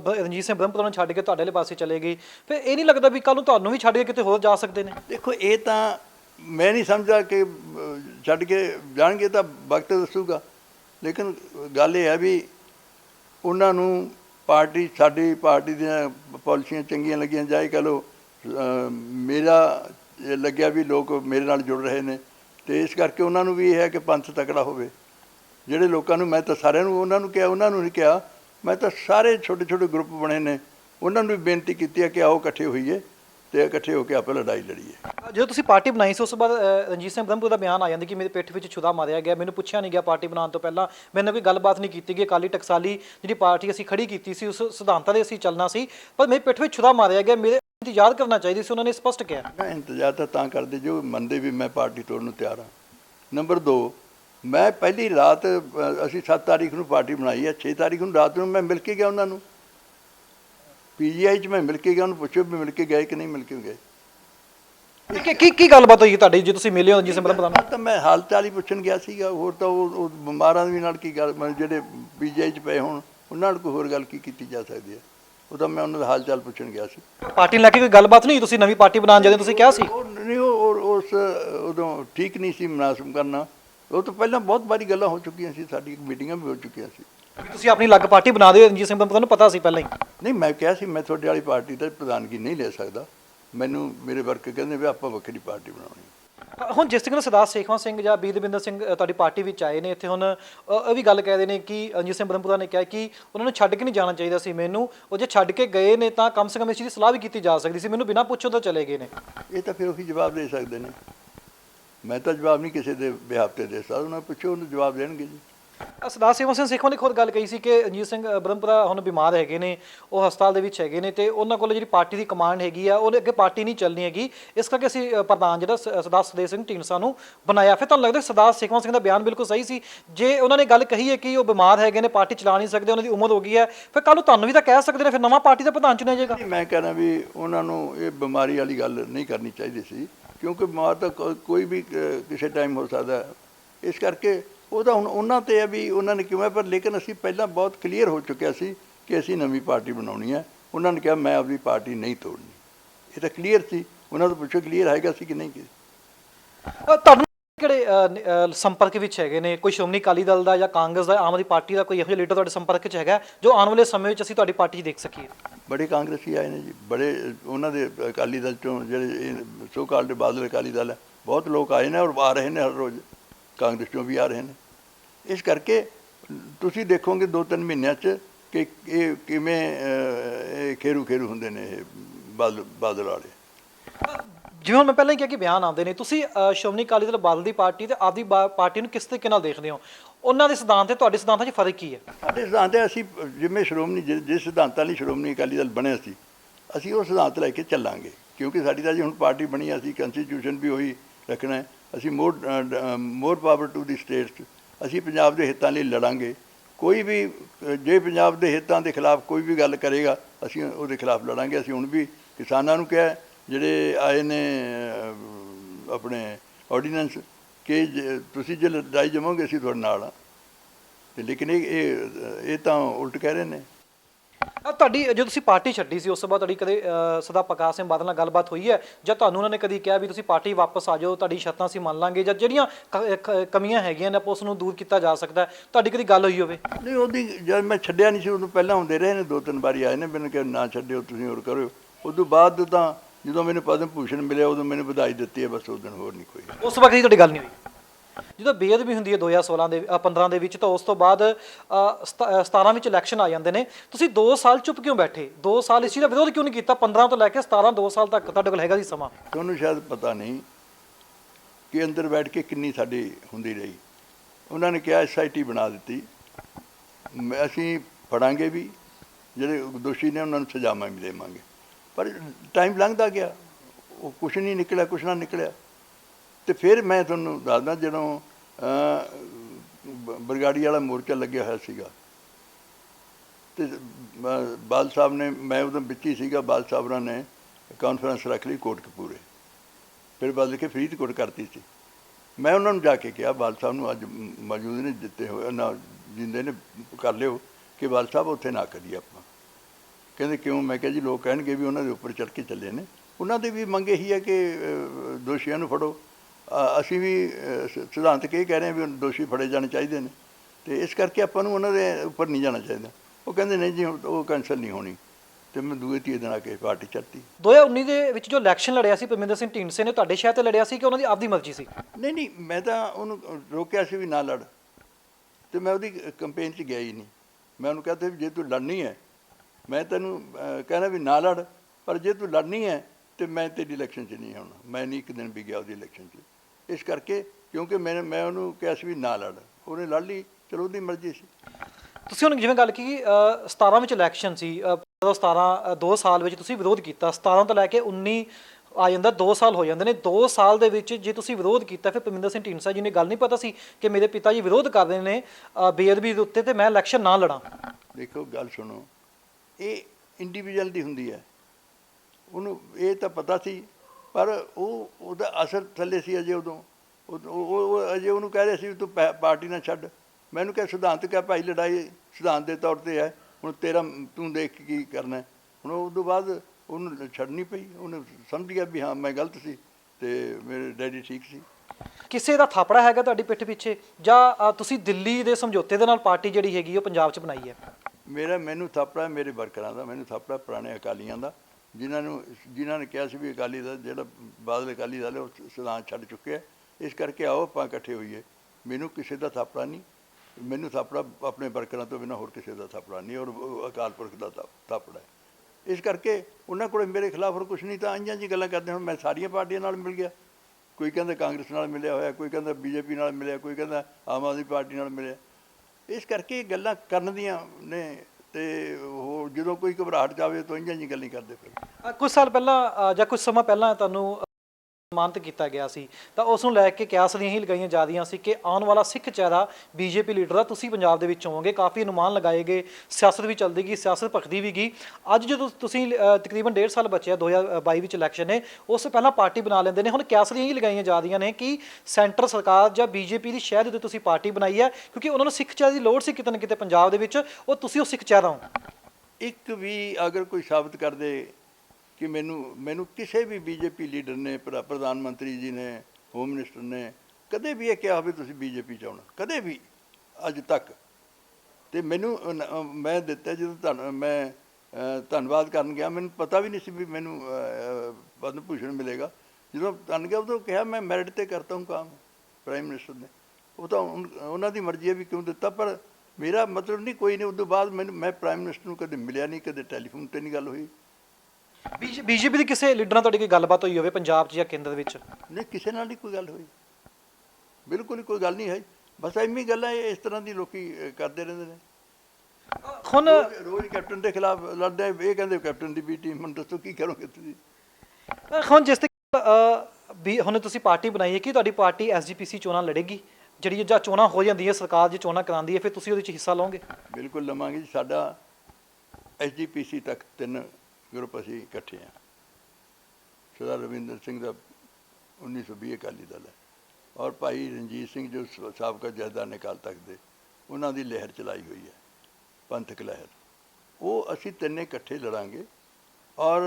ਰਣਜੀਤ ਸਿੰਘ ਬ੍ਰਹਮਪੁਰਾ ਨੂੰ ਛੱਡ ਕੇ ਤੁਹਾਡੇ ਵਾਲੇ ਪਾਸੇ ਚਲੇ ਗਏ। ਫਿਰ ਇਹ ਨਹੀਂ ਲੱਗਦਾ ਵੀ ਕੱਲ ਨੂੰ ਤੁਹਾਨੂੰ ਵੀ ਛੱਡ ਕੇ ਕਿਤੇ ਹੋਰ ਜਾ ਸਕਦੇ ਨੇ? ਦੇਖੋ ਇਹ ਤਾਂ ਮੈਂ ਨਹੀਂ ਸਮਝਦਾ ਕਿ ਛੱਡ ਕੇ ਜਾਣਗੇ ਤਾਂ ਵਕਤ ਦੱਸੂਗਾ। ਲੇਕਿਨ ਗੱਲ ਇਹ ਹੈ ਵੀ ਉਹਨਾਂ ਨੂੰ ਪਾਰਟੀ, ਸਾਡੀ ਪਾਰਟੀ ਦੀਆਂ ਪਾਲਿਸੀਆਂ ਚੰਗੀਆਂ ਲੱਗੀਆਂ ਜਾਏ ਕਹ ਲੋ ਮੇਰਾ ਲੱਗਿਆ ਵੀ ਲੋਕ ਮੇਰੇ ਨਾਲ ਜੁੜ ਰਹੇ ਨੇ। ਤੇ ਇਸ ਕਰਕੇ ਉਹਨਾਂ ਨੂੰ ਵੀ ਇਹ ਹੈ ਕਿ ਪੰਥ ਤਕੜਾ ਹੋਵੇ। ਜਿਹੜੇ ਲੋਕਾਂ ਨੂੰ, ਮੈਂ ਤਾਂ ਸਾਰਿਆਂ ਨੂੰ, ਉਹਨਾਂ ਨੂੰ ਕਿਹਾ, ਉਹਨਾਂ ਨੂੰ ਨਹੀਂ ਕਿਹਾ, ਮੈਂ ਤਾਂ ਸਾਰੇ ਛੋਟੇ ਛੋਟੇ ਗਰੁੱਪ ਬਣੇ ਨੇ। ਉਹਨਾਂ ਨੂੰ ਵੀ ਬੇਨਤੀ ਕੀਤੀ ਹੈ ਕਿ ਆਓ ਇਕੱਠੇ ਹੋਈਏ। ਤੇ ਇਕੱਠੇ ਹੋ ਕੇ ਆਪੇ ਲੜਾਈ ਲੜੀਏ ਜਦੋਂ ਤੁਸੀਂ ਪਾਰਟੀ ਬਣਾਈ ਸੀ ਉਸ ਤੋਂ ਬਾਅਦ ਰਣਜੀਤ ਸਿੰਘ ਬ੍ਰਹਮਪੁਰ ਦਾ ਬਿਆਨ ਆ ਜਾਂਦਾ ਕਿ ਮੇਰੇ ਪਿੱਠ ਵਿੱਚ ਛੁਰਾ ਮਾਰਿਆ ਗਿਆ ਮੈਨੂੰ ਪੁੱਛਿਆ ਨਹੀਂ ਗਿਆ ਪਾਰਟੀ ਬਣਾਉਣ ਤੋਂ ਪਹਿਲਾਂ। ਮੈਨੂੰ ਕੋਈ ਗੱਲਬਾਤ ਨਹੀਂ ਕੀਤੀ ਗਈ ਅਕਾਲੀ ਟਕਸਾਲੀ ਜਿਹੜੀ ਪਾਰਟੀ ਅਸੀਂ ਖੜੀ ਕੀਤੀ ਸੀ ਉਸ ਸਿਧਾਂਤਾਂ ਦੇ ਅਸੀਂ ਚੱਲਣਾ ਸੀ ਪਰ ਮੇਰੇ ਪਿੱਠ ਵਿੱਚ ਛੁਰਾ ਮਾਰਿਆ ਗਿਆ ਮੇਰੇ ਇੰਤਜ਼ਾਰ ਕਰਨਾ ਚਾਹੀਦੀ ਸੀ ਉਹਨਾਂ ਨੇ ਸਪਸ਼ਟ ਕਿਹਾ। ਮੈਂ ਇੰਤਜ਼ਾਰ ਤਾਂ ਤਾਂ ਕਰਦੇ ਜੋ ਮੰਨਦੇ ਵੀ ਮੈਂ ਪਾਰਟੀ ਤੋੜਨ ਨੂੰ ਤਿਆਰ ਹਾਂ। ਨੰਬਰ 2 ਮੈਂ ਪਹਿਲੀ ਰਾਤ ਅ, ਅਸੀਂ 7 ਤਾਰੀਖ ਨੂੰ ਪਾਰਟੀ ਬਣਾਈ ਹੈ 6 ਤਾਰੀਖ ਨੂੰ ਰਾਤ ਨੂੰ ਮੈਂ ਮਿਲ ਕੇ ਗਿਆ ਉਹਨਾਂ ਨੂੰ। ਪੀਜੀਆਈ 'ਚ ਮੈਂ ਮਿਲ ਕੇ ਗਿਆ ਉਹਨੂੰ ਪੁੱਛੋ ਵੀ ਮਿਲ ਕੇ ਗਏ ਕਿ ਨਹੀਂ ਮਿਲ ਕੇ ਗਏ। ਕੀ ਕੀ ਕੀ ਗੱਲਬਾਤ ਹੋਈ ਤੁਹਾਡੀ? ਜੇ ਤੁਸੀਂ ਮਿਲੇ ਹੋ ਜਿਸ ਮਤਲਬ ਪਤਾ ਤਾਂ ਮੈਂ ਹਾਲ ਚਾਲ ਹੀ ਪੁੱਛਣ ਗਿਆ ਸੀਗਾ ਹੋਰ ਤਾਂ ਉਹ ਬਿਮਾਰਾਂ ਦੇ ਨਾਲ ਕੀ ਗੱਲ ਜਿਹੜੇ ਪੀਜੀਆਈ 'ਚ ਪਏ ਹੋਣ ਉਹਨਾਂ ਨਾਲ ਕੋਈ ਹੋਰ ਗੱਲ ਕੀ ਕੀਤੀ ਜਾ ਸਕਦੀ ਹੈ? ਉਹ ਤਾਂ ਮੈਂ ਉਹਨਾਂ ਦਾ ਹਾਲ ਚਾਲ ਪੁੱਛਣ ਗਿਆ ਸੀ। ਪਾਰਟੀ ਲੈ ਕੇ ਕੋਈ ਗੱਲਬਾਤ ਨਹੀਂ? ਤੁਸੀਂ ਨਵੀਂ ਪਾਰਟੀ ਬਣਾਉਣ ਜਾਂਦੇ ਤੁਸੀਂ ਕਿਹਾ ਸੀ? ਨਹੀਂ ਉਹ ਉਸ ਉਦੋਂ ਠੀਕ ਨਹੀਂ ਸੀ ਮੁਨਾਸਬ ਕਰਨਾ। ਉਹ ਤੋਂ ਪਹਿਲਾਂ ਬਹੁਤ ਵਾਰੀ ਗੱਲਾਂ ਹੋ ਚੁੱਕੀਆਂ ਸੀ ਸਾਡੀ ਮੀਟਿੰਗਾਂ ਵੀ ਹੋ ਚੁੱਕੀਆਂ ਸੀ। ਤੁਸੀਂ ਆਪਣੀ ਅਲੱਗ ਪਾਰਟੀ ਬਣਾ ਦਿਓ ਰਣਜੀਤ ਸਿੰਘ ਦਾ ਤੁਹਾਨੂੰ ਪਤਾ ਸੀ ਪਹਿਲਾਂ ਹੀ। ਨਹੀਂ ਮੈਂ ਕਿਹਾ ਸੀ ਮੈਂ ਤੁਹਾਡੇ ਵਾਲੀ ਪਾਰਟੀ ਦਾ ਪ੍ਰਧਾਨਗੀ ਨਹੀਂ ਲੈ ਸਕਦਾ। ਮੈਨੂੰ ਮੇਰੇ ਵਰਕ ਕਹਿੰਦੇ ਵੀ ਆਪਾਂ ਵੱਖਰੀ ਪਾਰਟੀ ਬਣਾਉਣੀ। ਹੁਣ ਜਿਸ ਤਰ੍ਹਾਂ ਸਰਦਾਰ ਸੇਖਵਾਂ ਸਿੰਘ ਜਾਂ ਬੀਰਦਵਿੰਦਰ ਸਿੰਘ ਤੁਹਾਡੀ ਪਾਰਟੀ ਵਿੱਚ ਆਏ ਨੇ ਇੱਥੇ ਹੁਣ ਇਹ ਵੀ ਗੱਲ ਕਹਿਦੇ ਨੇ ਕਿ ਰਣਜੀਤ ਸਿੰਘ ਬ੍ਰਹਮਪੁਰਾ ਨੇ ਕਿਹਾ ਕਿ ਉਹਨਾਂ ਨੂੰ ਛੱਡ ਕੇ ਨਹੀਂ ਜਾਣਾ ਚਾਹੀਦਾ ਸੀ ਮੈਨੂੰ। ਉਹ ਜੇ ਛੱਡ ਕੇ ਗਏ ਨੇ ਤਾਂ ਕਮ ਸੇ ਕਮ ਇਸ ਦੀ ਸਲਾਹ ਵੀ ਕੀਤੀ ਜਾ ਸਕਦੀ ਸੀ। ਮੈਨੂੰ ਬਿਨਾਂ ਪੁੱਛੋ ਤਾਂ ਚਲੇ ਗਏ ਨੇ। ਇਹ ਤਾਂ ਫਿਰ ਉਹੀ ਜਵਾਬ ਦੇ ਸਕਦੇ ਨੇ। ਮੈਂ ਤਾਂ ਜਵਾਬ ਨਹੀਂ ਕਿਸੇ ਦੇ ਬਿਹਾਫ ਤੇ ਦੇ ਸਕਦਾ। ਉਹਨਾਂ ਪੁੱਛੋ ਉਹਨੂੰ ਜਵਾਬ ਦੇਣਗੇ ਜੀ। ਸਰਦਾਰ ਸੇਖਵਾਂ ਸਿੰਘ ਸੇਖਵਾਂ ਨੇ ਖੁਦ ਗੱਲ ਕਹੀ ਸੀ ਕਿ ਅਜੀਤ ਸਿੰਘ ਬ੍ਰਹਮਪੁਰਾ ਹੁਣ ਬਿਮਾਰ ਹੈਗੇ ਨੇ, ਉਹ ਹਸਪਤਾਲ ਦੇ ਵਿੱਚ ਹੈਗੇ ਨੇ ਤੇ ਉਹਨਾਂ ਕੋਲ ਜਿਹੜੀ ਪਾਰਟੀ ਦੀ ਕਮਾਂਡ ਹੈਗੀ ਆ, ਉਹਦੇ ਅੱਗੇ ਪਾਰਟੀ ਨਹੀਂ ਚੱਲਣੀ ਹੈਗੀ। ਇਸ ਕਰਕੇ ਅਸੀਂ ਪ੍ਰਧਾਨ ਜਿਹੜਾ ਸ- ਸਰਦਾਰ ਸੁਦੇਵ ਸਿੰਘ ਢੀਂਡਸਾ ਨੂੰ ਬਣਾਇਆ। ਫਿਰ ਤੁਹਾਨੂੰ ਲੱਗਦਾ ਸਰਦਾਰ ਸੇਖਵਾਂ ਸਿੰਘ ਦਾ ਬਿਆਨ ਬਿਲਕੁਲ ਸਹੀ ਸੀ? ਜੇ ਉਹਨਾਂ ਨੇ ਗੱਲ ਕਹੀ ਹੈ ਕਿ ਉਹ ਬਿਮਾਰ ਹੈਗੇ ਨੇ, ਪਾਰਟੀ ਚਲਾ ਨਹੀਂ ਸਕਦੇ, ਉਹਨਾਂ ਦੀ ਉਮਰ ਹੋ ਗਈ ਹੈ, ਫਿਰ ਕੱਲ ਨੂੰ ਤੁਹਾਨੂੰ ਵੀ ਤਾਂ ਕਹਿ ਸਕਦੇ ਨੇ, ਫਿਰ ਨਵਾਂ ਪਾਰਟੀ ਦਾ ਪ੍ਰਧਾਨ ਚੁਣਿਆ ਜਾਏਗਾ। ਮੈਂ ਕਹਿੰਦਾ ਵੀ ਉਹਨਾਂ ਨੂੰ ਇਹ ਬਿਮਾਰੀ ਵਾਲੀ ਗੱਲ ਨਹੀਂ ਕਰਨੀ ਚਾਹੀਦੀ ਸੀ, ਕਿਉਂਕਿ ਬਿਮਾਰ ਤਾਂ ਕੋਈ ਵੀ ਕਿਸੇ ਟਾਈਮ ਹੋ ਸਕਦਾ। ਇਸ ਕਰਕੇ ਉਹ ਤਾਂ ਹੁਣ ਉਹਨਾਂ ਤੇ ਹੈ ਵੀ ਉਹਨਾਂ ਨੇ ਕਿਵੇਂ ਪਰ ਲੇਕਿਨ ਅਸੀਂ ਪਹਿਲਾਂ ਬਹੁਤ ਕਲੀਅਰ ਹੋ ਚੁੱਕਿਆ ਸੀ ਕਿ ਅਸੀਂ ਨਵੀਂ ਪਾਰਟੀ ਬਣਾਉਣੀ ਹੈ। ਉਹਨਾਂ ਨੇ ਕਿਹਾ ਮੈਂ ਆਪਣੀ ਪਾਰਟੀ ਨਹੀਂ ਤੋੜਨੀ। ਇਹ ਤਾਂ ਕਲੀਅਰ ਸੀ। ਉਹਨਾਂ ਤੋਂ ਪੁੱਛੋ ਕਲੀਅਰ ਹੈਗਾ ਸੀ ਕਿ ਨਹੀਂ ਕਿ ਤੁਹਾਨੂੰ ਕਿਹੜੇ ਸੰਪਰਕ ਵਿੱਚ ਹੈਗੇ ਨੇ? ਕੋਈ ਸ਼੍ਰੋਮਣੀ ਅਕਾਲੀ ਦਲ ਦਾ ਜਾਂ ਕਾਂਗਰਸ ਦਾ ਆਮ ਆਦਮੀ ਪਾਰਟੀ ਦਾ ਕੋਈ ਇਹੋ ਜਿਹਾ ਲੀਡਰ ਤੁਹਾਡੇ ਸੰਪਰਕ ਵਿੱਚ ਹੈਗਾ ਜੋ ਆਉਣ ਵਾਲੇ ਸਮੇਂ ਵਿੱਚ ਅਸੀਂ ਤੁਹਾਡੀ ਪਾਰਟੀ ਦੇਖ ਸਕੀਏ? ਬੜੇ ਕਾਂਗਰਸੀ ਆਏ ਨੇ ਜੀ। ਬੜੇ ਉਹਨਾਂ ਦੇ ਅਕਾਲੀ ਦਲ ਚੋਂ ਜਿਹੜੇ ਸੋ ਕਾਲਡ ਬਾਦਲ ਅਕਾਲੀ ਦਲ ਹੈ ਬਹੁਤ ਲੋਕ ਆਏ ਨੇ ਔਰ ਆ ਰਹੇ ਨੇ ਹਰ ਰੋਜ਼। ਕਾਂਗਰਸ ਚੋਂ ਵੀ ਆ ਰਹੇ ਨੇ। ਇਸ ਕਰਕੇ ਤੁਸੀਂ ਦੇਖੋਗੇ ਦੋ ਤਿੰਨ ਮਹੀਨਿਆਂ 'ਚ ਕਿ ਇਹ ਕਿਵੇਂ ਇਹ ਖੇਰੂ ਖੇਰੂ ਹੁੰਦੇ ਨੇ ਇਹ ਬਾਦਲ ਬਾਦਲ ਵਾਲੇ। ਜਿਵੇਂ ਹੁਣ ਮੈਂ ਪਹਿਲਾਂ ਹੀ ਕਿਹਾ ਕਿ ਬਿਆਨ ਆਉਂਦੇ ਨੇ ਤੁਸੀਂ ਸ਼੍ਰੋਮਣੀ ਅਕਾਲੀ ਦਲ ਬਾਦਲ ਦੀ ਪਾਰਟੀ ਤੇ ਆਪਦੀ ਪਾਰਟੀ ਨੂੰ ਕਿਸ ਤਰੀਕੇ ਨਾਲ ਦੇਖਦੇ ਹੋ? ਉਹਨਾਂ ਦੇ ਸਿਧਾਂਤ ਤੇ ਤੁਹਾਡੇ ਸਿਧਾਂਤਾਂ 'ਚ ਫ਼ਰਕ ਕੀ ਹੈ? ਸਾਡੇ ਸਿਧਾਂਤ ਹੈ ਅਸੀਂ ਜਿਵੇਂ ਸ਼੍ਰੋਮਣੀ ਜਿਸ ਸਿਧਾਂਤਾਂ ਲਈ ਸ਼੍ਰੋਮਣੀ ਅਕਾਲੀ ਦਲ ਬਣਿਆ ਸੀ ਅਸੀਂ ਉਹ ਸਿਧਾਂਤ ਲੈ ਕੇ ਚੱਲਾਂਗੇ। ਕਿਉਂਕਿ ਸਾਡੀ ਤਾਂ ਜੀ ਹੁਣ ਪਾਰਟੀ ਬਣੀ ਅਸੀਂ ਕਨਸਟੀਟਿਊਸ਼ਨ ਵੀ ਉਹੀ ਰੱਖਣਾ ਹੈ। ਅਸੀਂ more more power to the states ਅਸੀਂ ਪੰਜਾਬ ਦੇ ਹਿੱਤਾਂ ਲਈ ਲੜਾਂਗੇ। ਕੋਈ ਵੀ, ਜੇ ਪੰਜਾਬ ਦੇ ਹਿੱਤਾਂ ਦੇ ਖਿਲਾਫ ਕੋਈ ਵੀ ਗੱਲ ਕਰੇਗਾ, ਅਸੀਂ ਉਹਦੇ ਖਿਲਾਫ ਲੜਾਂਗੇ। ਅਸੀਂ ਹੁਣ ਵੀ ਕਿਸਾਨਾਂ ਨੂੰ ਕਿਹਾ, ਜਿਹੜੇ ਆਏ ਨੇ ਆਪਣੇ ਆਰਡੀਨੈਂਸ ਕਿ ਜੇ ਤੁਸੀਂ ਜੇ ਲੜਾਈ ਜਮੋਗੇ, ਅਸੀਂ ਤੁਹਾਡੇ ਨਾਲ ਹਾਂ ਤੇ ਲੇਕਿਨ ਇਹ ਇਹ ਇਹ ਤਾਂ ਉਲਟ ਕਹਿ ਰਹੇ ਨੇ। ਅ, ਤੁਹਾਡੀ ਜਦੋਂ ਤੁਸੀਂ ਪਾਰਟੀ ਛੱਡੀ ਸੀ ਉਸ ਤੋਂ ਬਾਅਦ ਤੁਹਾਡੀ ਕਦੇ ਸਰਦਾਰ ਪ੍ਰਕਾਸ਼ ਸਿੰਘ ਬਾਦਲ ਨਾਲ ਗੱਲਬਾਤ ਹੋਈ ਹੈ? ਜਾਂ ਤੁਹਾਨੂੰ ਉਹਨਾਂ ਨੇ ਕਦੀ ਕਿਹਾ ਵੀ ਤੁਸੀਂ ਪਾਰਟੀ ਵਾਪਸ ਆ ਜਾਓ ਤੁਹਾਡੀ ਸ਼ਰਤਾਂ ਅਸੀਂ ਮੰਨ ਲਾਂਗੇ? ਜਾਂ ਜਿਹੜੀਆਂ ਕ- ਕ- ਕਮੀਆਂ ਹੈਗੀਆਂ ਨੇ ਆਪਾਂ ਉਸ ਨੂੰ ਦੂਰ ਕੀਤਾ ਜਾ ਸਕਦਾ ਹੈ? ਤੁਹਾਡੀ ਕਦੀ ਗੱਲ ਹੋਈ ਹੋਵੇ? ਨਹੀਂ ਉਹਦੀ ਜਦ ਮੈਂ ਛੱਡਿਆ ਨਹੀਂ ਸੀ ਉਦੋਂ ਪਹਿਲਾਂ ਹੁੰਦੇ ਰਹੇ ਨੇ ਦੋ ਤਿੰਨ ਵਾਰੀ ਆਏ ਨੇ ਮੈਨੂੰ ਕਿ ਨਾ ਛੱਡਿਓ ਤੁਸੀਂ ਹੋਰ ਕਰੋ ਉਸ ਤੋਂ ਬਾਅਦ ਤਾਂ ਜਦੋਂ ਮੈਨੂੰ ਪਦਮ ਭੂਸ਼ਣ ਮਿਲਿਆ ਉਦੋਂ ਮੈਨੂੰ ਵਧਾਈ ਦਿੱਤੀ ਹੈ ਬਸ ਉਸ ਦਿਨ ਹੋਰ ਨਹੀਂ ਕੋਈ। ਉਸ ਵਕਤ ਦੀ ਤੁਹਾਡੀ ਗੱਲ ਨਹੀਂ ਹੋਈ? ਜਦੋਂ ਬੇਅਦਬੀ ਹੁੰਦੀ ਹੈ 2016 ਦੇ ਅ, 15 ਦੇ ਵਿੱਚ ਤਾਂ ਉਸ ਤੋਂ ਬਾਅਦ ਅ, ਸਤ- 17 ਵਿੱਚ ਇਲੈਕਸ਼ਨ ਆ ਜਾਂਦੇ ਨੇ। ਤੁਸੀਂ 2 ਸਾਲ ਚੁੱਪ ਕਿਉਂ ਬੈਠੇ? 2 ਸਾਲ ਇਸ ਚੀਜ਼ ਦਾ ਵਿਰੋਧ ਕਿਉਂ ਨਹੀਂ ਕੀਤਾ? 15 ਤੋਂ ਲੈ ਕੇ 17 2 ਸਾਲ ਤੱਕ ਤੁਹਾਡੇ ਕੋਲ ਹੈਗਾ ਸੀ ਸਮਾਂ? ਤੁਹਾਨੂੰ ਸ਼ਾਇਦ ਪਤਾ ਨਹੀਂ ਕਿ ਅੰਦਰ ਬੈਠ ਕੇ ਕਿੰਨੀ ਸਾਡੀ ਹੁੰਦੀ ਰਹੀ। ਉਹਨਾਂ ਨੇ ਕਿਹਾ ਐਸਆਈਟੀ ਬਣਾ ਦਿੱਤੀ। ਅਸੀਂ ਫੜਾਂਗੇ ਵੀ ਜਿਹੜੇ ਦੋਸ਼ੀ ਨੇ ਉਹਨਾਂ ਨੂੰ ਸਜ਼ਾਵਾਂ ਵੀ ਦੇਵਾਂਗੇ। ਪਰ ਟਾਈਮ ਲੰਘਦਾ ਗਿਆ। ਉਹ ਕੁਛ ਨਹੀਂ ਨਿਕਲਿਆ ਕੁਛ ਨਾ ਨਿਕਲਿਆ। ਤੇ ਫਿਰ ਮੈਂ ਤੁਹਾਨੂੰ ਦੱਸਦਾ ਜਦੋਂ ਬਰਗਾੜੀ ਵਾਲਾ ਮੋਰਚਾ ਲੱਗਿਆ ਹੋਇਆ ਸੀਗਾ। ਤੇ ਬਾਲ ਸਾਹਿਬ ਨੇ, ਮੈਂ ਉਦੋਂ ਵਿੱਚ ਹੀ ਸੀਗਾ ਬਾਲ ਸਾਹਿਬ ਨੇ ਕਾਨਫਰੰਸ ਰੱਖ ਲਈ ਕੋਟਕਪੂਰੇ। ਫਿਰ ਬਦਲ ਕੇ ਫਰੀਦਕੋਟ ਕਰਤੀ ਸੀ। ਮੈਂ ਉਹਨਾਂ ਨੂੰ ਜਾ ਕੇ ਕਿਹਾ ਬਾਲ ਸਾਹਿਬ ਨੂੰ ਅੱਜ ਮੌਜੂਦ ਨੇ ਜਿੱਤੇ ਹੋਏ, ਨਾ ਜਿੰਦੇ ਨੇ ਕਰ ਲਿਓ, ਕਿ ਬਾਲ ਸਾਹਿਬ ਉੱਥੇ ਨਾ ਕਰੀਏ ਆਪਾਂ। ਕਹਿੰਦੇ ਕਿਉਂ? ਮੈਂ ਕਿਹਾ ਜੀ, ਲੋਕ ਕਹਿਣਗੇ ਵੀ ਉਹਨਾਂ ਦੇ ਉੱਪਰ ਚੜ ਕੇ ਚੱਲੇ ਨੇ। ਉਹਨਾਂ ਦੀ ਵੀ ਮੰਗ ਇਹੀ ਹੈ ਕਿ ਦੋਸ਼ੀਆਂ ਨੂੰ ਫੜੋ। ਅਸੀਂ ਵੀ ਸਿਧਾਂਤ ਇਹ ਕਹਿ ਰਹੇ ਹਾਂ ਵੀ ਦੋਸ਼ੀ ਫੜੇ ਜਾਣੇ ਚਾਹੀਦੇ ਨੇ। ਤੇ ਇਸ ਕਰਕੇ ਆਪਾਂ ਨੂੰ ਉਹਨਾਂ ਦੇ ਉੱਪਰ ਨਹੀਂ ਜਾਣਾ ਚਾਹੀਦਾ। ਉਹ ਕਹਿੰਦੇ ਨਹੀਂ ਜੀ ਹੁਣ ਉਹ ਕੈਂਸਲ ਨਹੀਂ ਹੋਣੀ। ਤੇ ਮੈਂ ਦੂਏ ਤੀਏ ਦਿਨ ਆ ਕੇ ਪਾਰਟੀ ਚੱਲਤੀ 2019 ਦੇ ਵਿੱਚ ਜੋ ਇਲੈਕਸ਼ਨ ਲੜਿਆ ਸੀ ਪਰਮਿੰਦਰ ਸਿੰਘ ਢੀਂਡਸੇ ਨੇ ਤੁਹਾਡੇ ਸ਼ਹਿਰ ਤੇ ਲੜਿਆ ਸੀ ਕਿ ਉਹਨਾਂ ਦੀ ਆਪਦੀ ਮਰਜ਼ੀ ਸੀ? ਨਹੀਂ ਨਹੀਂ ਮੈਂ ਤਾਂ ਉਹਨੂੰ ਰੋਕਿਆ ਸੀ ਵੀ ਨਾ ਲੜ। ਤੇ ਮੈਂ ਉਹਦੀ ਕੰਪੇਨ 'ਚ ਗਿਆ ਹੀ ਨਹੀਂ। ਮੈਂ ਉਹਨੂੰ ਕਹਿੰਦਾ ਵੀ ਜੇ ਤੂੰ ਲੜਨੀ ਹੈ ਮੈਂ ਤੈਨੂੰ ਕਹਿਣਾ ਵੀ ਨਾ ਲੜ ਪਰ ਜੇ ਤੂੰ ਲੜਨੀ ਹੈ ਤੇ ਮੈਂ ਤੇਰੀ ਇਲੈਕਸ਼ਨ 'ਚ ਨਹੀਂ ਆਉਣਾ। ਮੈਂ ਨਹੀਂ ਇੱਕ ਦਿਨ ਵੀ ਗਿਆ ਉਹਦੀ ਇਲੈਕਸ਼ਨ 'ਚ। ਇਸ ਕਰਕੇ ਕਿਉਂਕਿ ਮੈਂ ਮੈਂ ਉਹਨੂੰ ਕਿਹਾ ਸੀ ਵੀ ਨਾ ਲੜ। ਉਹਨੇ ਲੜ ਲਈ ਚਲੋ ਉਹਦੀ ਮਰਜ਼ੀ ਸੀ। ਤੁਸੀਂ ਹੁਣ ਜਿਵੇਂ ਗੱਲ ਕੀਤੀ ਅ, 17 ਵਿੱਚ ਇਲੈਕਸ਼ਨ ਸੀ ਅ, ਜਦੋਂ 17 2 ਸਾਲ ਵਿੱਚ ਤੁਸੀਂ ਵਿਰੋਧ ਕੀਤਾ 17 ਤੋਂ ਲੈ ਕੇ 19 ਆ ਜਾਂਦਾ 2 ਸਾਲ ਹੋ ਜਾਂਦੇ ਨੇ। 2 ਸਾਲ ਦੇ ਵਿੱਚ ਜੇ ਤੁਸੀਂ ਵਿਰੋਧ ਕੀਤਾ ਫਿਰ ਪਰਮਿੰਦਰ ਸਿੰਘ ਢੀਂਡਸਾ ਜੀ ਨੇ ਗੱਲ ਨਹੀਂ ਪਤਾ ਸੀ ਕਿ ਮੇਰੇ ਪਿਤਾ ਜੀ ਵਿਰੋਧ ਕਰ ਰਹੇ ਨੇ ਬੇਅਦਬੀ ਦੇ ਉੱਤੇ ਤੇ ਮੈਂ ਇਲੈਕਸ਼ਨ ਨਾ ਲੜਾਂ। ਦੇਖੋ ਗੱਲ ਸੁਣੋ। ਇਹ ਇੰਡੀਵਿਜੂਅਲ ਦੀ ਹੁੰਦੀ ਹੈ। ਉਹਨੂੰ ਇਹ ਤਾਂ ਪਤਾ ਸੀ ਪਰ ਉਹ ਉਹਦਾ ਅਸਰ ਥੱਲੇ ਸੀ ਅਜੇ ਉਦੋਂ। ਉਹ- ਉਹ ਉਹ ਅਜੇ ਉਹਨੂੰ ਕਹਿ ਰਹੇ ਸੀ ਤੂੰ ਪਾਰਟੀ ਨਾ ਛੱਡ। ਮੈਨੂੰ ਕਿਹਾ ਸਿਧਾਂਤ ਕਿਹਾ ਭਾਈ ਲੜਾਈ ਸਿਧਾਂਤ ਦੇ ਤੌਰ ਤੇ ਹੈ। ਹੁਣ ਤੇਰਾ ਤੂੰ ਦੇਖ ਕੇ ਕਰਨਾ। ਹੁਣ ਉਸ ਤੋਂ ਬਾਅਦ ਉਹਨੂੰ ਛੱਡਣੀ ਪਈ। ਉਹਨੇ ਸਮਝ ਗਿਆ ਵੀ ਹਾਂ ਮੈਂ ਗਲਤ ਸੀ ਤੇ ਮੇਰੇ ਡੈਡੀ ਠੀਕ ਸੀ। ਕਿਸੇ ਦਾ ਥਾਪੜਾ ਹੈਗਾ ਤੁਹਾਡੀ ਪਿੱਠ ਪਿੱਛੇ? ਜਾਂ ਤੁਸੀਂ ਦਿੱਲੀ ਦੇ ਸਮਝੌਤੇ ਦੇ ਨਾਲ ਪਾਰਟੀ ਜਿਹੜੀ ਹੈਗੀ ਉਹ ਪੰਜਾਬ 'ਚ ਬਣਾਈ ਹੈ? ਮੇਰਾ ਮੈਨੂੰ ਥਾਪੜਾ ਮੇਰੇ ਵਰਕਰਾਂ ਦਾ ਮੈਨੂੰ ਥਾਪੜਾ ਪੁਰਾਣੇ ਅਕਾਲੀਆਂ ਦਾ। ਜਿਨ੍ਹਾਂ ਨੂੰ, ਜਿਨ੍ਹਾਂ ਨੇ ਕਿਹਾ ਸੀ ਵੀ ਅਕਾਲੀ ਦਲ, ਜਿਹੜਾ ਬਾਦਲ ਅਕਾਲੀ ਦਲ ਉਹ ਸਿਧਾਂਤ ਛੱਡ ਚੁੱਕਿਆ ਇਸ ਕਰਕੇ ਆਓ, ਆਪਾਂ ਇਕੱਠੇ ਹੋਈਏ। ਮੈਨੂੰ ਕਿਸੇ ਦਾ ਥਾਪੜਾ ਨਹੀਂ। ਮੈਨੂੰ ਥਾਪੜਾ ਆਪਣੇ ਵਰਕਰਾਂ ਤੋਂ ਬਿਨਾਂ ਹੋਰ ਕਿਸੇ ਦਾ ਥਾਪੜਾ ਨਹੀਂ, ਔਰ ਉਹ ਅਕਾਲ ਪੁਰਖ ਦਾ ਥਾ- ਥਾਪੜਾ ਹੈ। ਇਸ ਕਰਕੇ ਉਹਨਾਂ ਕੋਲ ਮੇਰੇ ਖਿਲਾਫ ਹੋਰ ਕੁਝ ਨਹੀਂ, ਤਾਂ ਆਈਆਂ ਜੀ ਗੱਲਾਂ ਕਰਦੇ, ਹੁਣ ਮੈਂ ਸਾਰੀਆਂ ਪਾਰਟੀਆਂ ਨਾਲ ਮਿਲ ਗਿਆ। ਕੋਈ ਕਹਿੰਦਾ ਕਾਂਗਰਸ ਨਾਲ ਮਿਲਿਆ ਹੋਇਆ, ਕੋਈ ਕਹਿੰਦਾ ਬੀਜੇਪੀ ਨਾਲ ਮਿਲਿਆ, ਕੋਈ ਕਹਿੰਦਾ ਆਮ ਆਦਮੀ ਪਾਰਟੀ ਨਾਲ ਮਿਲਿਆ। ਇਸ ਕਰਕੇ ਗੱਲਾਂ ਕਰਨ ਦੀਆਂ ਨੇ, ਤੇ ਉਹ ਜਦੋਂ ਕੋਈ ਘਬਰਾਹਟ ਜਾਵੇ ਤਾਂ ਇੰਜਾਂ ਜੀ ਗੱਲ ਨਹੀਂ ਕਰਦੇ ਫਿਰ। ਕੁਝ ਸਾਲ ਪਹਿਲਾਂ ਜਾਂ ਕੁਝ ਸਮਾਂ ਪਹਿਲਾਂ ਤੁਹਾਨੂੰ ਅ, ਸਨਮਾਨਿਤ ਕੀਤਾ ਗਿਆ ਸੀ। ਤਾਂ ਉਸ ਨੂੰ ਲੈ ਕੇ ਕਿਆਸ ਦੀਆਂ ਹੀ ਲਗਾਈਆਂ ਜਾ ਰਹੀਆਂ ਸੀ ਕਿ ਆਉਣ ਵਾਲਾ ਸਿੱਖ ਚਿਹਰਾ ਬੀਜੇਪੀ ਲੀਡਰ ਦਾ ਤੁਸੀਂ ਪੰਜਾਬ ਦੇ ਵਿੱਚ ਹੋਵੋਗੇ। ਕਾਫੀ ਅਨੁਮਾਨ ਲਗਾਏ ਗਏ। ਸਿਆਸਤ ਵੀ ਚੱਲਦੀ ਗਈ ਸਿਆਸਤ ਭਖਦੀ ਵੀ ਗਈ। ਅੱਜ ਜਦੋਂ ਤੁਸੀਂ ਅ, ਤਕਰੀਬਨ 1.5 ਸਾਲ ਬਚਿਆ 2022 ਵਿੱਚ ਇਲੈਕਸ਼ਨ ਨੇ ਉਸ ਤੋਂ ਪਹਿਲਾਂ ਪਾਰਟੀ ਬਣਾ ਲੈਂਦੇ ਨੇ। ਹੁਣ ਕਿਆਸ ਦੀਆਂ ਹੀ ਲਗਾਈਆਂ ਜਾ ਰਹੀਆਂ ਨੇ ਕਿ ਸੈਂਟਰ ਸਰਕਾਰ ਜਾਂ ਬੀਜੇਪੀ ਦੀ ਸ਼ਹਿਰ ਉੱਤੇ ਤੁਸੀਂ ਪਾਰਟੀ ਬਣਾਈ ਹੈ ਕਿਉਂਕਿ ਉਹਨਾਂ ਨੂੰ ਸਿੱਖ ਚਿਹਰੇ ਦੀ ਲੋੜ ਸੀ ਕਿਤੇ ਨਾ ਕਿਤੇ ਪੰਜਾਬ ਦੇ ਵਿੱਚ। ਉਹ ਤੁਸੀਂ ਉਹ ਸਿੱਖ ਚਿਹਰਾ ਹੋ। ਇੱਕ ਵੀ ਅਗਰ ਕੋਈ ਸਾਬਤ ਕਰ ਦੇ ਕਿ ਮੈਨੂੰ ਮੈਨੂੰ ਕਿਸੇ ਵੀ ਬੀਜੇਪੀ ਲੀਡਰ ਨੇ, ਪ੍ਰ- ਪ੍ਰਧਾਨ ਮੰਤਰੀ ਜੀ ਨੇ, ਹੋਮ ਮਿਨਿਸਟਰ ਨੇ, ਕਦੇ ਵੀ ਇਹ ਕਿਹਾ ਹੋਵੇ ਤੁਸੀਂ ਬੀਜੇਪੀ ਚ ਆਉਣਾ, ਕਦੇ ਵੀ, ਅੱਜ ਤੱਕ। ਤੇ ਮੈਨੂੰ ਮੈਂ ਦਿੱਤਾ ਜਦੋਂ ਧੰਨ, ਮੈਂ ਧੰਨਵਾਦ ਕਰਨ ਗਿਆ, ਮੈਨੂੰ ਪਤਾ ਵੀ ਨਹੀਂ ਸੀ ਵੀ ਮੈਨੂੰ ਪਦਮ ਭੂਸ਼ਣ ਮਿਲੇਗਾ। ਜਦੋਂ ਧੰਨ ਗਿਆ, ਉਦੋਂ ਕਿਹਾ ਮੈਂ ਮੈਰਿਟ ਤੇ ਕਰਤਾ ਹੂੰ ਕੰਮ ਪ੍ਰਾਈਮ ਮਿਨਿਸਟਰ ਨੇ। ਉਹ ਤਾਂ ਉਹਨਾਂ ਦੀ ਮਰਜ਼ੀ ਹੈ ਵੀ ਕਿਉਂ ਦਿੱਤਾ, ਪਰ ਮੇਰਾ ਮਤਲਬ ਨਹੀਂ ਕੋਈ ਨਹੀਂ। ਉਸ ਤੋਂ ਬਾਅਦ ਮੈਨੂੰ ਮੈਂ ਪ੍ਰਾਈਮ ਮਿਨਿਸਟਰ ਨੂੰ ਕਦੇ ਮਿਲਿਆ ਨਹੀਂ ਕਦੇ ਟੈਲੀਫੋਨ ਤੇ ਨਹੀਂ ਗੱਲ ਹੋਈ। ਬੀਜੇਪੀ ਦੇ ਕਿਸੇ ਲੀਡਰ ਨਾਲ ਤੁਹਾਡੀ ਕੋਈ ਗੱਲਬਾਤ ਹੋਈ ਹੋਵੇ ਪੰਜਾਬ 'ਚ ਜਾਂ ਕੇਂਦਰ ਵਿੱਚ? ਨਹੀਂ ਕਿਸੇ ਨਾਲ ਨਹੀਂ ਕੋਈ ਗੱਲ ਹੋਈ। ਬਿਲਕੁਲ ਹੀ ਕੋਈ ਗੱਲ ਨਹੀਂ ਹੈ। ਬਸ ਐਵੇਂ ਗੱਲਾਂ ਇਸ ਤਰ੍ਹਾਂ ਦੀ ਲੋਕੀ ਕਰਦੇ ਰਹਿੰਦੇ ਨੇ। ਹੁਣ ਰੋਜ਼- ਕੈਪਟਨ ਦੇ ਖਿਲਾਫ ਲੜਦੇ ਇਹ ਕਹਿੰਦੇ ਕੈਪਟਨ ਦੀ ਵੀ ਟੀਮ ਹੁਣ ਦੱਸੋ ਕੀ ਕਰੋਗੇ ਤੁਸੀਂ? ਹੁਣ ਜਿਸ ਤੇ ਵੀ ਹੁਣ ਤੁਸੀਂ ਪਾਰਟੀ ਬਣਾਈ ਹੈ ਕਿ ਤੁਹਾਡੀ ਪਾਰਟੀ ਐਸਜੀਪੀਸੀ ਚੋਣਾਂ ਲੜੇਗੀ? ਜਿਹੜੀ ਜਾਂ ਚੋਣਾਂ ਹੋ ਜਾਂਦੀ ਹੈ ਸਰਕਾਰ ਜੇ ਚੋਣਾਂ ਕਰਾਉਂਦੀ ਹੈ, ਫਿਰ ਤੁਸੀਂ ਉਹਦੇ 'ਚ ਹਿੱਸਾ ਲਓਗੇ? ਬਿਲਕੁਲ ਲਵਾਂਗੇ ਜੀ, ਸਾਡਾ ਐਸਜੀਪੀਸੀ ਤੱਕ ਤਿੰਨ ਗਰੁੱਪ ਅਸੀਂ ਇਕੱਠੇ ਆ ਸਰਦਾਰ ਰਵਿੰਦਰ ਸਿੰਘ ਦਾ 1920 ਅਕਾਲੀ ਦਲ ਹੈ ਔਰ ਭਾਈ ਰਣਜੀਤ ਸਿੰਘ ਜੋ ਸ- ਸਾਬਕਾ ਜਥੇਦਾਰ ਨੇ ਅਕਾਲ ਤਖਤ ਦੇ, ਉਹਨਾਂ ਦੀ ਲਹਿਰ ਚਲਾਈ ਹੋਈ ਹੈ, ਪੰਥਕ ਲਹਿਰ। ਉਹ ਅਸੀਂ ਤਿੰਨੇ ਇਕੱਠੇ ਲੜਾਂਗੇ ਔਰ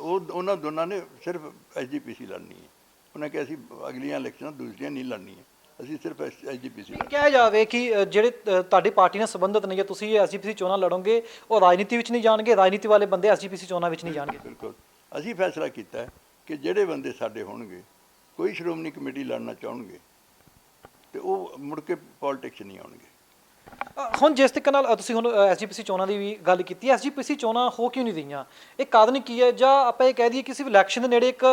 ਉਹ ਉਹਨਾਂ ਦੋਨਾਂ ਨੇ ਸਿਰਫ ਐਸਜੀਪੀਸੀ ਲੜਨੀ ਹੈ। ਉਹਨਾਂ ਕਿਹਾ ਅਸੀਂ ਅਗਲੀਆਂ ਇਲੈਕਸ਼ਨਾਂ ਦੂਸਰੀਆਂ ਨਹੀਂ ਲੜਨੀਆਂ। ਅਸੀਂ ਸਿਰਫ ਐਸਜੀਪੀਸੀ ਲੜਨੀ ਕਿਹਾ ਜਾਵੇ ਕਿ ਅ, ਜਿਹੜੇ ਅ, ਤੁਹਾਡੀ ਪਾਰਟੀ ਨਾਲ ਸੰਬੰਧਿਤ ਨੇ ਜਾਂ ਤੁਸੀਂ ਐਸਜੀਪੀਸੀ ਚੋਣਾਂ ਲੜੋਗੇ ਉਹ ਰਾਜਨੀਤੀ ਵਿੱਚ ਨਹੀਂ ਜਾਣਗੇ ਰਾਜਨੀਤੀ ਵਾਲੇ ਬੰਦੇ ਐਸਜੀਪੀਸੀ ਚੋਣਾਂ ਵਿੱਚ ਨਹੀਂ ਜਾਣਗੇ। ਬਿਲਕੁਲ। ਅਸੀਂ ਫੈਸਲਾ ਕੀਤਾ ਹੈ ਕਿ ਜਿਹੜੇ ਬੰਦੇ ਸਾਡੇ ਹੋਣਗੇ ਕੋਈ ਸ਼੍ਰੋਮਣੀ ਕਮੇਟੀ ਲੜਨਾ ਚਾਹਣਗੇ ਤੇ ਉਹ ਮੁੜ ਕੇ ਪੋਲਿਟਿਕਸ ਨਹੀਂ ਆਉਣਗੇ। ਅ, ਹੁਣ ਜਿਸ ਤਰੀਕੇ ਨਾਲ ਅ, ਤੁਸੀਂ ਹੁਣ ਐਸਜੀਪੀਸੀ ਚੋਣਾਂ ਦੀ ਵੀ ਗੱਲ ਕੀਤੀ ਐਸਜੀਪੀਸੀ ਚੋਣਾਂ ਹੋ ਕਿਉਂ ਨਹੀਂ ਰਹੀਆਂ? ਇਹ ਕਾਰਨ ਕੀ ਹੈ? ਜਾਂ ਆਪਾਂ ਇਹ ਕਹਿ ਦਈਏ ਕਿਸੇ ਵੀ ਇਲੈਕਸ਼ਨ ਦੇ ਨੇੜੇ ਇੱਕ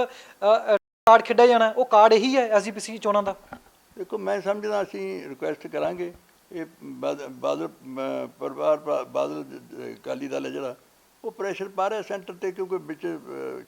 ਕਾਰਡ ਖੇਡਿਆ ਜਾਣਾ ਉਹ ਕਾਰਡ ਇਹੀ ਹੈ ਐਸਜੀਪੀਸੀ ਚੋਣਾਂ ਦਾ? ਦੇਖੋ, ਮੈਂ ਸਮਝਦਾ ਅਸੀਂ ਰਿਕੁਐਸਟ ਕਰਾਂਗੇ। ਇਹ ਬਾਦ- ਬਾਦਲ ਪਰਿਵਾਰ ਬਾਦਲ ਜ- ਅਕਾਲੀ ਦਲ ਹੈ ਜਿਹੜਾ, ਉਹ ਪ੍ਰੈਸ਼ਰ ਪਾ ਰਿਹਾ ਸੈਂਟਰ ਤੇ ਕਿਉਂਕਿ ਵਿੱਚ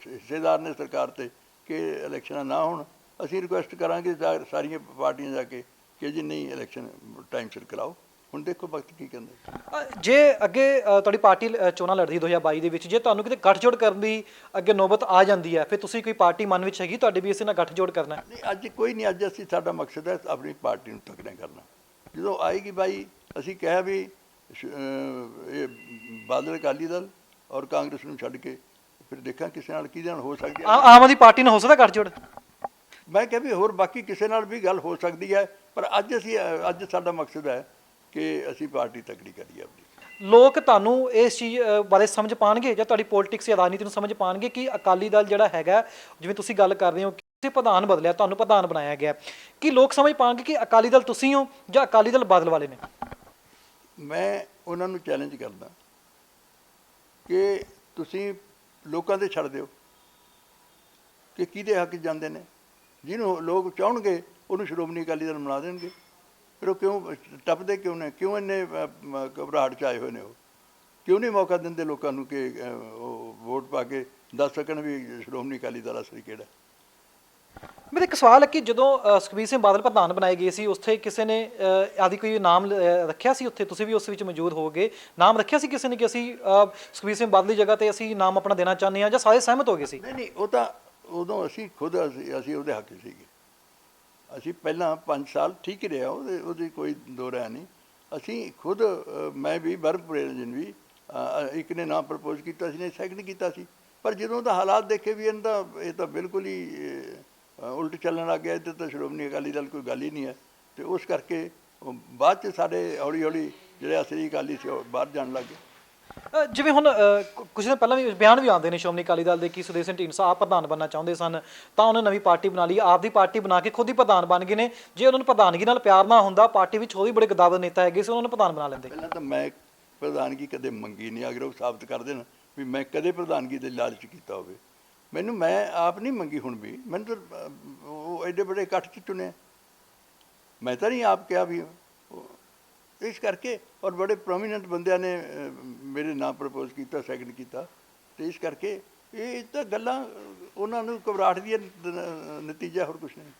ਹਿੱਸੇਦਾਰ ਨੇ ਸਰਕਾਰ ਤੇ ਕਿ ਇਲੈਕਸ਼ਨਾਂ ਨਾ ਹੋਣ। ਅਸੀਂ ਰਿਕੁਐਸਟ ਕਰਾਂਗੇ ਸਾ- ਸਾਰੀਆਂ ਪਾਰਟੀਆਂ ਜਾ ਕੇ ਕਿ ਜੀ ਨਹੀਂ ਇਲੈਕਸ਼ਨ ਟਾਈਮ ਸਿਰ ਕਰਾਓ। ਹੁਣ ਦੇਖੋ ਵਕਤ ਕੀ ਕਹਿੰਦੇ। ਅ, ਜੇ ਅੱਗੇ ਅ, ਤੁਹਾਡੀ ਪਾਰਟੀ ਅ, ਚੋਣਾਂ ਲੜਦੀ 2022 ਦੇ ਵਿੱਚ ਜੇ ਤੁਹਾਨੂੰ ਕਿਤੇ ਗੱਠਜੋੜ ਕਰਨ ਦੀ ਅੱਗੇ ਨੌਬਤ ਆ ਜਾਂਦੀ ਹੈ ਫਿਰ ਤੁਸੀਂ ਕੋਈ ਪਾਰਟੀ ਮਨ ਵਿੱਚ ਹੈਗੀ ਤੁਹਾਡੇ ਵੀ ਇਸੇ ਨਾਲ ਗੱਠਜੋੜ ਕਰਨਾ ਹੈ? ਨਹੀਂ ਅੱਜ ਕੋਈ ਨਹੀਂ ਅੱਜ ਅਸੀਂ ਸਾਡਾ ਮਕਸਦ ਹੈ ਆਪਣੀ ਪਾਰਟੀ ਨੂੰ ਤਕੜਾ ਕਰਨਾ। ਜਦੋਂ ਆਏਗੀ ਬਾਈ ਅਸੀਂ ਕਿਹਾ ਵੀ ਸ਼- ਅਹ ਇਹ ਬਾਦਲ ਅਕਾਲੀ ਦਲ ਔਰ ਕਾਂਗਰਸ ਨੂੰ ਛੱਡ ਕੇ ਫਿਰ ਦੇਖਾਂ ਕਿਸੇ ਨਾਲ ਕਿਹਦੇ ਨਾਲ ਹੋ ਸਕਦੀ ਹੈ। ਆਮ ਆਦਮੀ ਪਾਰਟੀ ਨਾਲ ਹੋ ਸਕਦਾ ਗੱਠਜੋੜ? ਮੈਂ ਕਿਹਾ ਵੀ ਹੋਰ ਬਾਕੀ ਕਿਸੇ ਨਾਲ ਵੀ ਗੱਲ ਹੋ ਸਕਦੀ ਹੈ ਪਰ ਅੱਜ ਅਸੀਂ ਅਹ, ਅੱਜ ਸਾਡਾ ਮਕਸਦ ਹੈ ਕਿ ਅਸੀਂ ਪਾਰਟੀ ਤਕੜੀ ਕਰੀਏ ਆਪਣੀ। ਲੋਕ ਤੁਹਾਨੂੰ ਇਸ ਚੀਜ਼ ਅ, ਬਾਰੇ ਸਮਝ ਪਾਣਗੇ ਜਾਂ ਤੁਹਾਡੀ ਪੋਲਿਟਿਕਸ ਜਾਂ ਰਾਜਨੀਤੀ ਨੂੰ ਸਮਝ ਪਾਣਗੇ ਕਿ ਅਕਾਲੀ ਦਲ ਜਿਹੜਾ ਹੈਗਾ ਜਿਵੇਂ ਤੁਸੀਂ ਗੱਲ ਕਰ ਰਹੇ ਹੋ ਕਿ ਤੁਸੀਂ ਪ੍ਰਧਾਨ ਬਦਲਿਆ ਤੁਹਾਨੂੰ ਪ੍ਰਧਾਨ ਬਣਾਇਆ ਗਿਆ। ਕਿ ਲੋਕ ਸਮਝ ਪਾਣਗੇ ਕਿ ਅਕਾਲੀ ਦਲ ਤੁਸੀਂ ਹੋ ਜਾਂ ਅਕਾਲੀ ਦਲ ਬਾਦਲ ਵਾਲੇ ਨੇ? ਮੈਂ ਉਹਨਾਂ ਨੂੰ ਚੈਲੰਜ ਕਰਦਾ ਕਿ ਤੁਸੀਂ ਲੋਕਾਂ ਦੇ ਛੱਡ ਦਿਓ ਕਿ ਕਿਹਦੇ ਹੱਕ 'ਚ ਜਾਂਦੇ ਨੇ। ਜਿਹਨੂੰ ਲੋਕ ਚਾਹਣਗੇ ਉਹਨੂੰ ਸ਼੍ਰੋਮਣੀ ਅਕਾਲੀ ਦਲ ਬਣਾ ਦੇਣਗੇ। ਫਿਰ ਉਹ ਕਿਉਂ ਟੱਪਦੇ ਕਿਉਂ ਨੇ? ਕਿਉਂ ਇੰਨੇ ਘਬਰਾਹਟ ਚ ਆਏ ਹੋਏ ਨੇ ਉਹ? ਕਿਉਂ ਨਹੀਂ ਮੌਕਾ ਦਿੰਦੇ ਲੋਕਾਂ ਨੂੰ ਕਿ ਉਹ ਵੋਟ ਪਾ ਕੇ ਦੱਸ ਸਕਣ ਵੀ ਸ਼੍ਰੋਮਣੀ ਅਕਾਲੀ ਦਲ ਅਸਲੀ ਕਿਹੜਾ? ਮੇਰਾ ਇੱਕ ਸਵਾਲ ਹੈ ਕਿ ਜਦੋਂ ਸੁਖਬੀਰ ਸਿੰਘ ਬਾਦਲ ਪ੍ਰਧਾਨ ਬਣਾਏ ਗਏ ਸੀ ਉੱਥੇ ਕਿਸੇ ਨੇ ਆਦਿ ਕੋਈ ਨਾਮ ਰੱਖਿਆ ਸੀ ਉੱਥੇ? ਤੁਸੀਂ ਵੀ ਉਸ ਵਿੱਚ ਮੌਜੂਦ ਹੋਵੋਗੇ। ਨਾਮ ਰੱਖਿਆ ਸੀ ਕਿਸੇ ਨੇ ਕਿ ਅਸੀਂ ਸੁਖਬੀਰ ਸਿੰਘ ਬਾਦਲ ਦੀ ਜਗ੍ਹਾ ਤੇ ਅਸੀਂ ਨਾਮ ਆਪਣਾ ਦੇਣਾ ਚਾਹੁੰਦੇ ਹਾਂ ਜਾਂ ਸਾਰੇ ਸਹਿਮਤ ਹੋ ਗਏ ਸੀ? ਨਹੀਂ ਨਹੀਂ ਉਹ ਤਾਂ ਉਦੋਂ ਅਸੀਂ ਖੁਦ ਅਸੀਂ ਉਹਦੇ ਹੱਕ ਸੀਗੇ। ਅਸੀਂ ਪਹਿਲਾਂ 5 ਸਾਲ ਠੀਕ ਰਿਹਾ, ਉਹਦੇ, ਉਹਦੀ ਕੋਈ ਦੋ ਰਾय ਨਹੀਂ। ਅਸੀਂ ਖੁਦ ਮੈਂ ਵੀ ਬਰਪੁਰੇ ਜਨ ਵੀ ਇੱਕ ਨੇ ਨਾ ਪ੍ਰਪੋਜ਼ ਕੀਤਾ ਸੀ ਨੇ ਸੈਕੰਡ ਕੀਤਾ ਸੀ। ਪਰ ਜਦੋਂ ਦਾ ਹਾਲਾਤ ਦੇਖੇ ਵੀ ਇਹਨਾਂ ਦਾ ਇਹ ਤਾਂ ਬਿਲਕੁਲ ਹੀ ਉਲਟ ਚੱਲਣ ਲੱਗ ਗਿਆ ਇੱਥੇ ਤਾਂ ਸ਼੍ਰੋਮਣੀ ਅਕਾਲੀ ਦਲ ਕੋਈ ਗੱਲ ਹੀ ਨਹੀਂ ਹੈ। ਤੇ ਉਸ ਕਰਕੇ ਬਾਅਦ ਚ ਸਾਡੇ ਹੌਲੀ ਹੌਲੀ ਜਿਹੜੇ ਅਸਲੀ ਅਕਾਲੀ ਸੀ, ਉਹ ਬਾਹਰ ਜਾਣ ਲੱਗ ਗਏ। ਅ, ਜਿਵੇਂ ਹੁਣ ਅ, ਕੁ- ਕੁਝ ਦਿਨ ਪਹਿਲਾਂ ਵੀ ਬਿਆਨ ਵੀ ਆਉਂਦੇ ਨੇ ਸ਼੍ਰੋਮਣੀ ਅਕਾਲੀ ਦਲ ਦੇ ਕਿ ਸੁਦੇਸ਼ ਸਿੰਘ ਢੀਂਡਸਾ ਆਪ ਪ੍ਰਧਾਨ ਬਣਨਾ ਚਾਹੁੰਦੇ ਸਨ ਤਾਂ ਉਹਨੇ ਨਵੀਂ ਪਾਰਟੀ ਬਣਾ ਲਈ। ਆਪ ਦੀ ਪਾਰਟੀ ਬਣਾ ਕੇ ਖੁਦ ਹੀ ਪ੍ਰਧਾਨ ਬਣ ਗਏ ਨੇ। ਜੇ ਉਹਨਾਂ ਨੂੰ ਪ੍ਰਧਾਨਗੀ ਨਾਲ ਪਿਆਰ ਨਾ ਹੁੰਦਾ ਪਾਰਟੀ ਵਿੱਚ ਹੋਰ ਵੀ ਬੜੇ ਗਦਾਵਰ ਨੇਤਾ ਹੈਗੇ ਸੀ ਉਹਨਾਂ ਨੂੰ ਪ੍ਰਧਾਨ ਬਣਾ ਲੈਂਦੇ। ਪਹਿਲਾਂ ਤਾਂ ਮੈਂ ਪ੍ਰਧਾਨਗੀ ਕਦੇ ਮੰਗੀ ਨਹੀਂ ਅਗਰ ਉਹ ਸਾਬਤ ਕਰ ਦੇਣ ਵੀ ਮੈਂ ਕਦੇ ਪ੍ਰਧਾਨਗੀ ਦੇ ਲਾਲਚ ਕੀਤਾ ਹੋਵੇ। ਮੈਨੂੰ ਮੈਂ ਆਪ ਨਹੀਂ ਮੰਗੀ ਹੁਣ ਵੀ। ਮੈਨੂੰ ਤਾਂ ਅਹ, ਉਹ ਐਡੇ ਬੜੇ ਇਕੱਠ ਚ ਚੁਣਿਆ? ਮੈਂ ਤਾਂ ਨਹੀਂ ਆਪ ਕਿਹਾ ਵੀ ਇਸ ਕਰਕੇ ਔਰ ਬੜੇ ਪ੍ਰੋਮੀਨੈਂਟ ਬੰਦਿਆਂ ਨੇ ਮੇਰੇ ਨਾਮ ਪ੍ਰਪੋਜ਼ ਕੀਤਾ ਸੈਕੰਡ ਕੀਤਾ। ਤੇ ਇਸ ਕਰਕੇ ਇਹ ਤਾਂ ਗੱਲਾਂ ਉਹਨਾਂ ਨੂੰ ਘਬਰਾਹਟ ਦੀ ਨਤੀਜਾ ਹੋਰ ਕੁਝ ਨਹੀਂ।